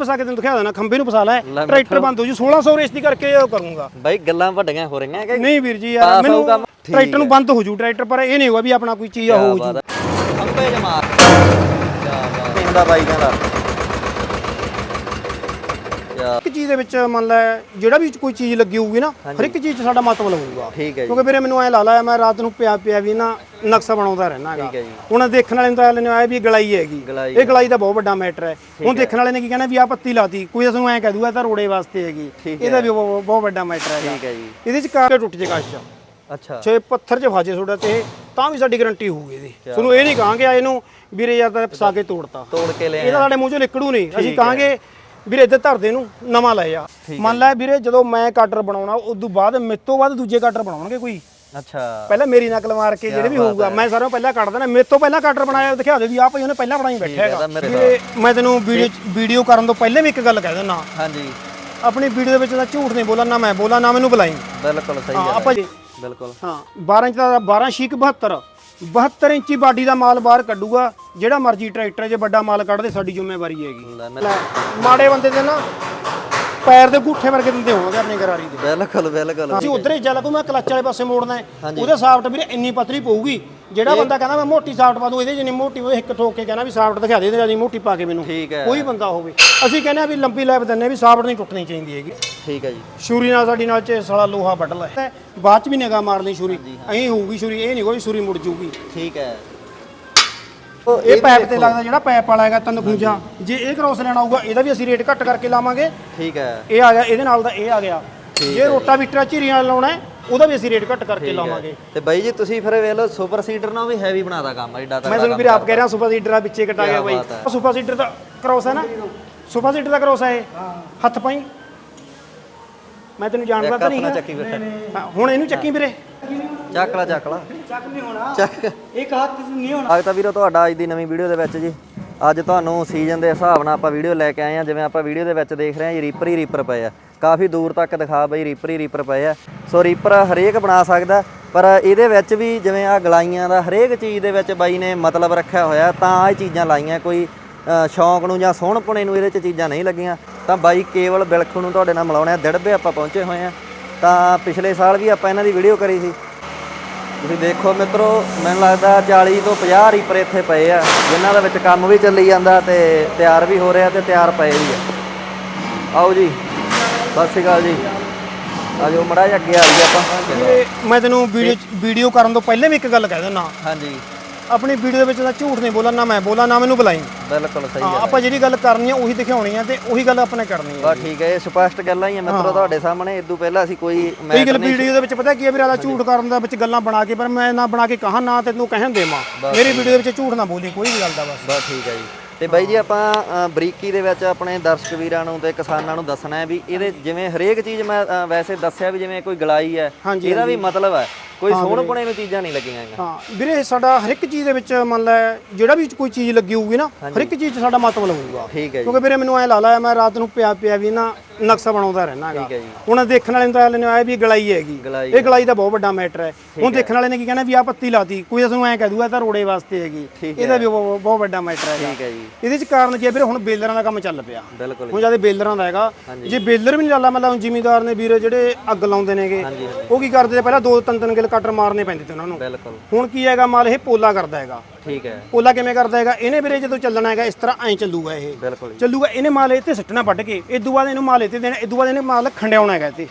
ਫਸਾ ਕੇ ਤੈਨੂੰ ਦਿਖਾ ਦੇਣਾ ਖੰਬੇ ਨੂੰ ਫਸਾ ਲੈ। ਲੈ ਟਰੈਕਟਰ ਬੰਦ ਹੋ ਜੂ 1600 ਰੇਸ ਦੀ ਕਰਕੇ ਉਹ ਕਰੂੰਗਾ। ਬਾਈ ਗੱਲਾਂ ਵੱਡੀਆਂ ਹੋ ਰਹੀਆਂ ਕਿ ਨਹੀਂ ਵੀਰ ਜੀ ਯਾਰ ਮੈਨੂੰ ਟਰੈਕਟਰ ਨੂੰ ਬੰਦ ਹੋ ਜੂ ਟਰੈਕਟਰ ਪਰ ਇਹ ਨਹੀਂ ਹੋਗਾ ਵੀ ਆਪਣਾ ਕੋਈ ਚੀਜ਼ ਹੋ ਜੂ। ਖੰਬੇ ਜਮਾ ਕਿਆ ਬਾਈ ਕਹਿੰਦਾ। ਇੱਕ ਚੀਜ਼ ਦੇ ਵਿੱਚ ਮੰਨ ਲੈ ਜਿਹੜਾ ਵੀ ਕੋਈ ਚੀਜ਼ ਲੱਗੀ ਹੋਊਗੀ ਨਾ ਹਰ ਇੱਕ ਚੀਜ਼ 'ਚ ਸਾਡਾ ਮਤਲਬ ਹੋਊਗਾ ਠੀਕ ਹੈ ਜੀ। ਕਿਉਂਕਿ ਵੀਰੇ ਮੈਨੂੰ ਐ ਲਾ ਲਾ ਮੈਂ ਰਾਤ ਨੂੰ ਪਿਆ ਪਿਆ ਵੀ ਨਾ ਨਕਸ਼ਾ ਬਣਾਉਂਦਾ ਰਹਿਣਾ ਹੈਗਾ। ਠੀਕ ਹੈ ਜੀ। ਹੁਣ ਦੇਖਣ ਵਾਲੇ ਨੂੰ ਤਾਂ ਲੈਣੇ ਆਇਆ ਵੀ ਗਲਾਈ ਹੈਗੀ। ਗਲਾਈ ਇਹ ਗਲਾਈ ਦਾ ਬਹੁਤ ਵੱਡਾ ਮੈਟਰ ਹੈ। ਹੁਣ ਦੇਖਣ ਵਾਲੇ ਨੇ ਕੀ ਕਹਿਣਾ ਵੀ ਆ ਪੱਤੀ ਲਾਤੀ। ਕੋਈ ਇਸ ਨੂੰ ਐ ਕਹਿ ਦੂਗਾ ਇਹ ਤਾਂ ਰੋੜੇ ਵਾਸਤੇ ਹੈਗੀ। ਠੀਕ ਇਹਦਾ ਵੀ ਬਹੁਤ ਬਹੁਤ ਵੱਡਾ ਮੈਟਰ ਹੈਗਾ। ਠੀਕ ਹੈ ਜੀ। ਇਹਦੇ ਚ ਕਾਰ ਟੁੱਟ ਜੇ ਕਾਸ਼ ਚ। ਅੱਛਾ। ਛੇ ਪੱਥਰ 'ਚ ਫਾਜੇ ਤੁਹਾਡਾ ਤੇ ਤਾਂ ਵੀ ਸਾਡੀ ਗਾਰੰਟੀ ਹੋਊਗੀ ਇਹਦੀ। ਤੁਹਾਨੂੰ ਇਹ ਨਹੀਂ ਕਹਾਂਗੇ ਆ ਇਹਨੂੰ ਵੀਰੇ ਯਾਰ ਤਾਂ ਫਸਾ ਕੇ ਤੋੜਤਾ। ਤੋੜ ਕੇ ਲੈ ਇਹਦਾ ਸਾਡੇ ਮੂੰਹ 'ਚੋਂ ਨਿਕੜੂ ਨਹੀਂ। ਅਸੀਂ ਕਹਾਂਗੇ ਵੀਰੇ ਇੱਧਰ ਧਰ ਦੇ ਨੂੰ ਨਵਾਂ ਲੈ ਆ। ਮੰਨ ਲੈ ਵੀਰੇ ਜਦੋਂ ਮੈਂ ਕਾਟਰ ਬਣਾਉਣਾ ਉਸ ਤੋਂ ਬਾਅਦ ਮੇਰੇ ਤੋਂ ਬਾਅਦ ਦੂਜੇ ਕਾਟਰ ਬਣਾਉਣਗੇ ਕੋਈ। ਅੱਛਾ। ਪਹਿਲਾਂ ਮੇਰੀ ਨਕਲ ਮਾਰ ਕੇ ਜਿਹੜੇ ਵੀ ਹੋਊਗਾ ਮੈਂ ਸਾਰਿਆਂ ਨੂੰ ਪਹਿਲਾਂ ਕੱਢ ਦੇਣਾ ਮੇਰੇ ਤੋਂ ਪਹਿਲਾਂ ਕਾਟਰ ਬਣਾਇਆ ਦਿਖਾ ਦੇ ਵੀ ਆਹ ਭਾਈ ਉਹਨੇ ਪਹਿਲਾਂ ਬਣਾਈ ਬੈਠਾ ਹੈਗਾ। ਮੈਂ ਤੈਨੂੰ ਵੀਡੀਓ ਵੀਡੀਓ ਕਰਨ ਤੋਂ ਪਹਿਲੇ ਵੀ ਇੱਕ ਗੱਲ ਕਹਿ ਦਿੰਦਾ। ਹਾਂਜੀ। ਆਪਣੀ ਵੀਡੀਓ ਦੇ ਵਿੱਚ ਤਾਂ ਝੂਠ ਨਹੀਂ ਬੋਲਣਾ ਨਾ ਮੈਂ ਬੋਲਾਂ ਨਾ ਮੈਨੂੰ ਬੁਲਾਈ। ਬਿਲਕੁਲ ਸਹੀ ਹਾਂ ਆਪਾਂ ਜੀ। ਬਿਲਕੁਲ। ਹਾਂ 12 ਇੰਚ ਦਾ 12 ਸ਼ੀਕ 72 72 ਇੰਚੀ ਬਾਡੀ ਦਾ ਮਾਲ ਬਾਹਰ ਕੱਢੂਗਾ ਜਿਹੜਾ ਮਰਜ਼ੀ ਟਰੈਕਟਰ ਜੇ ਵੱਡਾ ਮਾਲ ਕੱਢਦੇ ਸਾਡੀ ਜ਼ਿੰਮੇਵਾਰੀ ਹੈਗੀ। ਮਾੜੇ ਬੰਦੇ ਦੇ ਨਾ ਪੈਰ ਦੇ ਗੁੱਠੇ ਵਰਗੇ ਦਿੰਦੇ ਹੋਣਗੇ ਆਪਣੀ ਗਰਾਰੀ ਦੇ। ਬਿਲਕੁਲ ਬਿਲਕੁਲ। ਅਸੀਂ ਉਧਰ ਹੀ ਚੱਲ ਪਊ ਮੈਂ ਕਲੱਚ ਵਾਲੇ ਪਾਸੇ ਮੋੜਨਾ ਹੈ। ਉਹਦੇ ਸਾਫਟ ਵੀਰੇ ਇੰਨੀ ਪਤਲੀ ਪਊਗੀ। ਜਿਹੜਾ ਬੰਦਾ ਕਹਿੰਦਾ ਮੈਂ ਮੋਟੀ ਸਾਫਟ ਪਾ ਦੂੰ ਇਹਦੇ ਜਿੰਨੀ ਮੋਟੀ ਉਹ ਇੱਕ ਠੋਕ ਕੇ ਕਹਿੰਦਾ ਵੀ ਸਾਫਟ ਦਿਖਾ ਦੇ ਇਹਦੇ ਜਿੰਨੀ ਮੋਟੀ ਪਾ ਕੇ ਮੈਨੂੰ। ਠੀਕ ਹੈ। ਕੋਈ ਬੰਦਾ ਹੋਵੇ। ਅਸੀਂ ਕਹਿੰਦੇ ਆ ਵੀ ਲੰਬੀ ਲੈਬ ਦਿੰਨੇ ਵੀ ਸਾਫਟ ਨਹੀਂ ਟੁੱਟਣੀ ਚਾਹੀਦੀ ਹੈਗੀ। ਠੀਕ ਹੈ ਜੀ। ਛੁਰੀ ਨਾਲ ਸਾਡੀ ਨਾਲ ਚ ਸਾਲਾ ਲੋਹਾ ਵੱਢ ਲੈ। ਬਾਅਦ ਚ ਵੀ ਨਿਗਾਹ ਮਾਰ ਲਈ ਛੁਰੀ। ਐਂ ਹੋਊਗੀ ਛੁਰੀ ਇਹ ਨਹੀਂ ਕੋਈ ਛੁਰੀ ਮੁੜ ਜੂਗੀ। ਠੀਕ ਹੈ। ਇਹ ਪੈਪ ਤੇ ਲੱਗਦਾ ਜਿਹੜਾ ਪੈਪ ਵਾਲਾ ਹੈਗਾ ਤਿੰਨ ਖੂੰਜਾ ਜੇ ਇਹ ਕ੍ਰੋਸ ਲੈਣਾ ਹੋਊਗਾ ਇਹਦਾ ਵੀ ਅਸੀਂ ਰੇਟ ਘੱਟ ਕਰਕੇ ਲਾਵਾਂਗੇ। ਠੀਕ ਹੈ। ਇਹ ਆ ਗਿਆ ਇਹਦੇ ਨਾਲ ਦਾ ਇਹ ਆ ਗਿਆ। ਜੇ ਰੋਟਾ ਵੀਟਰਾ ਝੀਰੀਆਂ ਲਾਉਣਾ ਉਹਦਾ ਵੀ ਅਸੀਂ ਰੇਟ ਘੱਟ ਕਰਕੇ ਲਾਵਾਂਗੇ। ਤੇ ਬਾਈ ਜੀ ਤੁਸੀਂ ਫਿਰ ਵੇਖ ਲਓ ਸੁਪਰ ਸੀਡਰ ਨਾਲ ਵੀ ਹੈਵੀ ਬਣਾਦਾ ਕੰਮ ਐਡਾ ਮੈਂ ਤੱਕ ਤੁਹਾਨੂੰ ਵੀਰੇ ਆਪ ਕਹਿ ਰਿਹਾ ਸੁਪਰ ਸੀਡਰ ਆ ਵਿੱਚੇ ਕਟਾ ਗਿਆ ਬਾਈ। ਸੁਪਰ ਸੀਡਰ ਦਾ ਕ੍ਰੋਸ ਹੈ ਨਾ? ਸੁਪਰ ਸੀਡਰ ਦਾ ਕ੍ਰੋਸ ਹੈ ਇਹ। ਹੱਥ ਪਾਈ। ਮੈਂ ਤੈਨੂੰ ਜਾਣਦਾ ਤਾਂ ਨਹੀਂ। ਚੱਕੀ ਬੈਠਾ ਹਾਂ, ਹੁਣ ਇਹਨੂੰ ਚੱਕੀ ਵੀਰੇ ਚੱਕ ਲਾ ਚੱਕ ਲਾ। ਚੱਕ ਨਹੀਂ ਹੋਣਾ। ਚੱਕ। ਇੱਕ ਹੱਥ ਨਹੀਂ ਹੋਣਾ। ਅੱਜ ਤਾਂ ਵੀਰੋ ਤੁਹਾਡਾ ਅੱਜ ਦੀ ਨਵੀਂ ਵੀਡੀਓ ਦੇ ਵਿੱਚ ਜੀ। ਅੱਜ ਤੁਹਾਨੂੰ ਸੀਜ਼ਨ ਦੇ ਹਿਸਾਬ ਨਾਲ ਆਪਾਂ ਵੀਡੀਓ ਲੈ ਕੇ ਆਏ ਆ। ਜਿਵੇਂ ਆਪਾਂ ਵੀਡੀਓ ਦੇ ਵਿੱਚ ਦੇਖ ਰਹੇ ਆ ਜੀ ਰੀਪਰ ਹੀ ਰੀਪਰ ਪਏ ਆ। ਕਾਫੀ ਦੂਰ ਤੱਕ ਦਿਖਾ ਬਈ ਰੀਪਰ ਹੀ ਰੀਪਰ ਪਏ ਆ। ਸੋ ਰੀਪਰ ਹਰੇਕ ਬਣਾ ਸਕਦਾ ਪਰ ਇਹਦੇ ਵਿੱਚ ਵੀ ਜਿਵੇਂ ਆ ਗਲਾਈਆਂ ਦਾ ਹਰੇਕ ਚੀਜ਼ ਦੇ ਵਿੱਚ ਬਾਈ ਨੇ ਮਤਲਬ ਰੱਖਿਆ ਹੋਇਆ ਤਾਂ ਇਹ ਚੀਜ਼ਾਂ ਲਾਈਆਂ ਕੋਈ ਸ਼ੌਂਕ ਨੂੰ ਜਾਂ ਸੋਹਣਪੁਣੇ ਨੂੰ ਇਹਦੇ 'ਚ ਚੀਜ਼ਾਂ ਨਹੀਂ ਲੱਗੀਆਂ ਤਾਂ ਬਾਈ ਕੇਵਲ ਬਿਲਖੂ ਨੂੰ ਤੁਹਾਡੇ ਨਾਲ ਮਿਲਾਉਣੇ ਆ ਦਿੜਬੇ ਆਪਾਂ ਪਹੁੰਚੇ ਹੋਏ ਆ। ਤਾਂ ਪਿਛਲੇ ਸਾਲ ਵੀ ਆਪਾਂ ਇਹਨਾਂ ਦੀ ਵੀਡੀਓ ਕਰੀ ਸੀ। ਤੁਸੀਂ ਦੇਖੋ ਮਿੱਤਰੋ ਮੈਨੂੰ ਲੱਗਦਾ 40 ਤੋਂ 50 ਰੀਪਰ ਇੱਥੇ ਪਏ ਆ ਜਿਨ੍ਹਾਂ ਦੇ ਵਿੱਚ ਕੰਮ ਵੀ ਚੱਲੀ ਜਾਂਦਾ ਤੇ ਤਿਆਰ ਵੀ ਹੋ ਰਿਹਾ ਤੇ ਤਿਆਰ ਪਏ ਵੀ ਆ। ਆਓ ਜੀ ਸਤਿ ਸ਼੍ਰੀ ਅਕਾਲ ਜੀ। ਆਜੋ ਮੜਾ ਜਿਹਾ ਅੱਗੇ ਆ ਜੀ ਆਪਾਂ। ਮੈਂ ਤੈਨੂੰ ਵੀਡੀਓ ਵੀਡੀਓ ਕਰਨ ਤੋਂ ਪਹਿਲੇ ਵੀ ਇੱਕ ਗੱਲ ਕਹਿ ਦਿੰਦਾ। ਹਾਂਜੀ। ਆਪਣੀ ਵੀਡੀਓ ਦੇ ਵਿੱਚ ਤਾਂ ਝੂਠ ਨਹੀਂ ਬੋਲਣਾ ਨਾ ਮੈਂ ਬੋਲਾਂ ਨਾ ਮੈਨੂੰ ਬੁਲਾਈ। ਬਿਲਕੁਲ ਸਹੀ ਹਾਂ ਆਪਾਂ ਜਿਹੜੀ ਗੱਲ ਕਰਨੀ ਆ ਉਹੀ ਦਿਖਾਉਣੀ ਆ ਤੇ ਉਹੀ ਗੱਲ ਆਪਾਂ ਨੇ ਕਰਨੀ ਆ। ਬਸ ਠੀਕ ਹੈ ਇਹ ਸਪਸ਼ਟ ਗੱਲਾਂ ਹੀ ਆ ਮਿੱਤਰੋ ਤੁਹਾਡੇ ਸਾਹਮਣੇ ਇਦੋਂ ਪਹਿਲਾਂ ਅਸੀਂ ਕੋਈ ਮੈਂ ਗੱਲ ਵੀਡੀਓ ਦੇ ਵਿੱਚ ਪਤਾ ਕੀ ਹੈ ਵੀਰੇ ਆਦਾ ਝੂਠ ਕਰਨ ਦਾ ਵਿੱਚ ਗੱਲਾਂ ਬਣਾ ਕੇ ਪਰ ਮੈਂ ਨਾ ਬਣਾ ਕੇ ਕਹਾਂ ਨਾ ਤੈਨੂੰ ਕਹਿਣ ਦੇਵਾਂ। ਮੇਰੀ ਵੀਡੀਓ ਦੇ ਵਿੱਚ ਝੂਠ ਨਾ ਬੋਲੀ ਕੋਈ ਵੀ ਗੱਲ ਦਾ ਬਸ। ਬਸ ਠੀਕ ਹੈ ਜੀ। ਤੇ ਬਾਈ ਜੀ ਆਪਾਂ ਬਰੀਕੀ ਦੇ ਵਿੱਚ ਆਪਣੇ ਦਰਸ਼ਕ ਵੀਰਾਂ ਨੂੰ ਤੇ ਕਿਸਾਨਾਂ ਨੂੰ ਦੱਸਣਾ ਹੈ ਵੀ ਇਹਦੇ ਜਿਵੇਂ ਹਰੇਕ ਚੀਜ਼ ਮੈਂ ਵੈਸੇ ਦੱਸਿਆ ਵੀ ਜਿਵੇਂ ਕੋਈ ਗਲਾਈ ਹੈ ਇਹਦਾ ਵੀ ਮਤਲਬ ਹੈ। ਕੋਈ ਸੋਹਣਪੁਣੇ ਨੂੰ ਚੀਜ਼ਾਂ ਨਹੀਂ ਲੱਗੀਆਂ ਹੈਗੀਆਂ। ਹਾਂ ਵੀਰੇ ਸਾਡਾ ਹਰ ਇੱਕ ਚੀਜ਼ ਦੇ ਵਿੱਚ ਮੰਨ ਲੈ ਜਿਹੜਾ ਵੀ ਕੋਈ ਚੀਜ਼ ਲੱਗੀ ਹੋਊਗੀ ਨਾ ਹਰ ਇੱਕ ਚੀਜ਼ 'ਚ ਸਾਡਾ ਮਤਲਬ ਹੋਊਗਾ ਠੀਕ ਹੈ ਜੀ। ਕਿਉਂਕਿ ਵੀਰੇ ਮੈਨੂੰ ਐ ਲਾ ਲਾ ਮੈਂ ਰਾਤ ਨੂੰ ਪਿਆ ਪਿਆ ਵੀ ਨਾ ਨਕਸ਼ਾ ਬਣਾਉਂਦਾ ਰਹਿਣਾ ਹੈਗਾ। ਠੀਕ ਹੈ ਜੀ। ਹੁਣ ਦੇਖਣ ਵਾਲੇ ਨੂੰ ਤਾਂ ਲੈਣੇ ਆਇਆ ਵੀ ਗਲਾਈ ਹੈਗੀ। ਇਹ ਗਲਾਈ ਦਾ ਬਹੁਤ ਵੱਡਾ ਮੈਟਰ ਹੈ। ਹੁਣ ਦੇਖਣ ਵਾਲੇ ਨੇ ਕੀ ਕਹਿਣਾ ਵੀ ਆ ਪੱਤੀ ਲਾਤੀ। ਕੋਈ ਇਸ ਨੂੰ ਐ ਕਹਿ ਦੂਗਾ ਇਹ ਤਾਂ ਰੋੜੇ ਵਾਸਤੇ ਹੈਗੀ। ਇਹਦਾ ਵੀ ਬਹੁਤ ਵੱਡਾ ਮੈਟਰ ਹੈਗਾ। ਠੀਕ ਹੈ ਜੀ। ਇਹਦੇ ਚ ਕਾਰਨ ਕੀ ਹੈ ਵੀਰੇ? ਹੁਣ ਬੇਲਰਾਂ ਦਾ ਕੰਮ ਚੱਲ ਪਿਆ। ਬਿਲਕੁਲ ਹੁਣ ਜ਼ਿਆਦਾ ਬੇਲਰਾਂ ਦਾ ਹੈਗਾ ਜੇ ਬੇਲਰ ਵੀ ਨਹੀਂ ਲਾਲਾ ਮਤਲਬ ਜ਼ਿਮੀਦਾਰ ਨੇ ਵੀਰੇ ਜਿਹੜੇ ਅੱਗ ਲਾਉਂਦੇ ਨੇਗੇ ਉਹ ਕੀ ਕਰਦੇ ਪਹਿਲਾਂ ਦੋ ਤਿੰਨ ਤਿੰਨ ਗਿਲ ਕਟਰ ਮਾਰਨੇ ਪੈਂਦੇ ਤੇ ਉਹਨਾਂ ਨੂੰ। ਬਿਲਕੁਲ। ਹੁਣ ਕੀ ਹੈਗਾ ਮਾਲ ਇਹ ਪੋਲਾ ਕਰਦਾ ਹੈਗਾ। ਠੀਕ ਹੈ। ਪੋਲਾ ਕਿਵੇਂ ਕਰਦਾ ਹੈਗਾ? ਇਹਨੇ ਵੀਰੇ ਜਦੋਂ ਚੱਲਣਾ ਹੈਗਾ ਇਸ ਤਰ੍ਹਾਂ ਐਂ ਚੱਲੂਗਾ ਇਹ। ਬਿਲਕੁਲ ਚੱਲੂਗਾ ਇਹਨੇ ਮਾਲ ਤੇ ਸੱਟਣਾ ਵੱਢ ਕੇ ਇਦੋਂ ਬਾਅਦ ਇਹਨੂੰ ਮਾਲ ਤੇ ਦੇਣਾ ਇਦੋਂ ਬਾਅਦ ਇਹਨੇ ਮਾਲ ਖੰਡਿਆਉਣਾ ਹੈਗਾ ਤੇ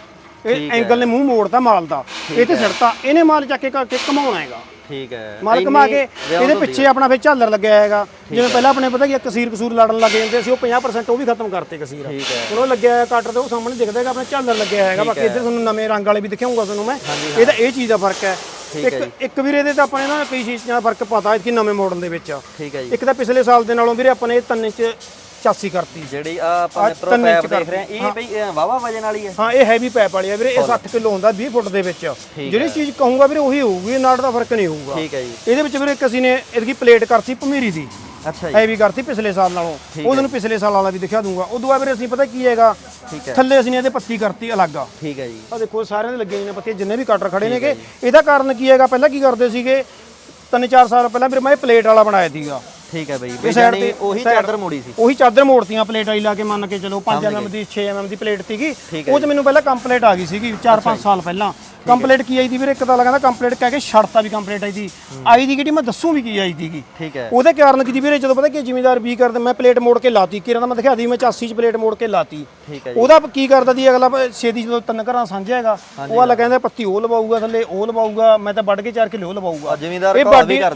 ਇਹ ਐਂਗਲ ਨੇ ਮੂੰਹ ਮੋੜਤਾ ਮਾਲ ਦਾ ਇਹ ਤੇ ਸੱਟਤਾ ਇਹਨੇ ਮਾਲ ਚੱਕ ਕੇ ਕਰਕੇ ਘਮਾਉਣਾ ਹੈਗਾ। ਠੀਕ ਹੈ। ਮਾਲ ਘਮਾ ਕੇ ਇਹਦੇ ਪਿੱਛੇ ਆਪਣਾ ਫਿਰ ਝਾਲਰ ਲੱਗਿਆ ਹੈਗਾ। ਜਿਵੇਂ ਪਹਿਲਾਂ ਆਪਣੇ ਪਤਾ ਕੀ ਕਸੀਰ ਕਸੂਰ ਲੜਨ ਲੱਗ ਜਾਂਦੇ ਸੀ ਉਹ 50% ਉਹ ਵੀ ਖਤਮ ਕਰਤੇ ਕਸੀਰ। ਠੀਕ ਹੈ। ਹੁਣ ਉਹ ਲੱਗਿਆ ਹੋਇਆ ਕੱਟਰ ਤੇ ਉਹ ਸਾਹਮਣੇ ਦਿਖਦਾ ਹੈਗਾ ਆਪਣਾ ਝਾਲਰ ਲੱਗਿਆ ਹੈਗਾ। ਬਾਕੀ ਇੱਧਰ ਤੁਹਾਨੂੰ ਨਵੇਂ ਰੰਗ ਵਾਲੇ ਵੀ ਦਿਖਾਉਂਗਾ ਤੁਹਾਨੂੰ ਮੈਂ। ਇਹਦਾ ਇਹ ਚੀਜ਼ ਦਾ ਫ਼ਰਕ ਹੈ। ਇੱਕ ਇੱਕ ਵੀਰੇ ਦੇ ਤਾਂ ਆਪਣੇ ਨਾ ਕਈ ਚੀਜ਼ਾਂ ਦਾ ਫ਼ਰਕ ਪਤਾ ਕਿ ਨਵੇਂ ਮਾਡਲ ਦੇ ਵਿੱਚ। ਠੀਕ ਹੈ ਜੀ। ਇੱਕ ਤਾਂ ਪਿਛਲੇ ਸਾਲ ਦੇ ਨਾਲੋਂ ਵੀਰੇ ਆਪਾਂ ਨੇ ਇਹ ਤਿੰਨ ਇੰਚ 84 ਕਰਤੀ। ਜਿਹੜੀ ਆ ਆਪਾਂ ਤਿੰਨ ਇੰਚ ਪੈਪ ਦੇਖ ਰਹੇ ਆ ਇਹ ਬਈ ਵਾਵਾ ਵਜਨ ਵਾਲੀ ਹੈ। ਹਾਂ ਇਹ ਹੈਵੀ ਪੈਪ ਵਾਲੀ ਆ ਵੀਰੇ ਇਹ 60 ਕਿਲੋ ਹੁੰਦਾ 20 ਫੁੱਟ ਦੇ ਵਿੱਚ। ਜਿਹੜੀ ਚੀਜ਼ ਕਹੂੰਗਾ ਵੀਰੇ ਉਹੀ ਹੋਊਗੀ ਨਾੜ ਦਾ ਫ਼ਰਕ ਨਹੀਂ ਹੋਊਗਾ। ਠੀਕ ਹੈ ਜੀ। ਇਹਦੇ ਵਿੱਚ ਵੀਰੇ ਇੱਕ ਅਸੀਂ ਨੇ ਇਹਦੀ ਪਲੇਟ ਕਰਤੀ ਭਮੀਰੀ ਦੀ। ਅੱਛਾ ਜੀ। ਹੈਵੀ ਕਰਤੀ ਪਿਛਲੇ ਸਾਲ ਨਾਲੋਂ। ਉਹ ਤੁਹਾਨੂੰ ਪਿਛਲੇ ਸਾਲ ਵਾਲਾ ਵੀ ਦਿਖਾ ਦੂੰਗਾ। ਉਦੋਂ ਬਾਅਦ ਵੀਰੇ ਅਸੀਂ ਪਤਾ ਕੀ ਹੈਗਾ? ਠੀਕ ਹੈ। ਥੱਲੇ ਅਸੀਂ ਇਹਦੇ ਪੱਤੀ ਕਰਤੀ ਅਲੱਗ। ਆ ਠੀਕ ਹੈ ਜੀ। ਆਹ ਦੇਖੋ ਸਾਰਿਆਂ ਦੇ ਲੱਗੇ ਨੇ ਪੱਤੇ ਜਿੰਨੇ ਵੀ ਕਟਰ ਖੜੇ ਨੇਗੇ। ਇਹਦਾ ਕਾਰਨ ਕੀ ਹੈਗਾ? ਪਹਿਲਾਂ ਕੀ ਕਰਦੇ ਸੀਗੇ? ਤਿੰਨ ਚਾਰ ਸਾਲ ਪਹਿਲਾਂ ਵੀਰੇ ਮੈਂ ਇਹ ਪਲੇਟ ਵਾਲਾ ਬਣਾਇਆ ਸੀਗਾ। ਠੀਕ ਹੈ ਬਈ। ਬਈ ਜਾਨੀ ਤੇ- ਉਹੀ ਚਾਦਰ ਮੋੜੀ ਸੀ। ਉਹੀ ਚਾਦਰ ਮੋੜਤੀਆਂ ਪਲੇਟ ਵਾਲੀ ਲਾ ਕੇ ਮੰਨ ਕੇ ਚਲੋ 5 ਐਮਐਮ ਦੀ 6 ਐਮਐਮ ਦੀ ਪਲੇਟ ਸੀਗੀ। ਉਹ ਚ ਮੈਨੂੰ ਪਹਿਲਾਂ ਕੰਪਲੀਟ ਆ ਗਈ ਸੀਗੀ 4-5 ਸਾਲ ਪਹਿਲਾਂ। ਕੰਪਲੀਟ ਕੀ ਆਈ ਦੀ ਵੀਰੇ? ਇੱਕ ਤਾਂ ਲੱਗਦਾ ਕੰਪਲੀਟ ਕਹਿ ਕੇ ਛੱਡਤਾ ਵੀ ਕੰਪਲੀਟ ਆਈ ਦੀ। ਆਈ ਦੀ ਕਿਹੜੀ? ਮੈਂ ਦੱਸੂ ਵੀ ਕੀ ਆਈ ਦੀਗੀ ਠੀਕ ਹੈ। ਉਹਦੇ ਕਾਰਨ ਕੀ ਦੀ ਵੀਰੇ? ਜਦੋਂ ਪਤਾ ਕਿ ਜ਼ਿਮੀਦਾਰ ਵੀ ਕਰਦੇ ਮੈਂ ਪਲੇਟ ਮੋੜ ਕੇ ਲਾਤੀ। ਕਿਰਾਂ ਦਾ ਮੈਂ ਦਿਖਾ ਦੀ ਮੈਂ 84 ਚ ਪਲੇਟ ਮੋੜ ਕੇ ਲਾਤੀ। ਠੀਕ ਹੈ ਜੀ। ਉਹਦਾ ਕੀ ਕਰਦਾ ਦੀ ਅਗਲਾ ਛੇਤੀ ਜਦੋਂ ਤਿੰਨ ਘਰਾਂ ਸਾਂਝਿਆ ਹੈਗਾ ਉਹ ਵਾਲਾ ਕਹਿੰਦਾ ਪੱਤੀ ਉਹ ਲਵਾਊਗਾ ਥੱਲੇ ਉਹ ਲਵਾਊਗਾ ਮੈਂ ਤਾਂ ਵੱਢ ਕੇ ਚਾਰ ਕਿਲੋ ਲਵਾਊਗਾ। ਜ਼ਿਮੀਦਾਰ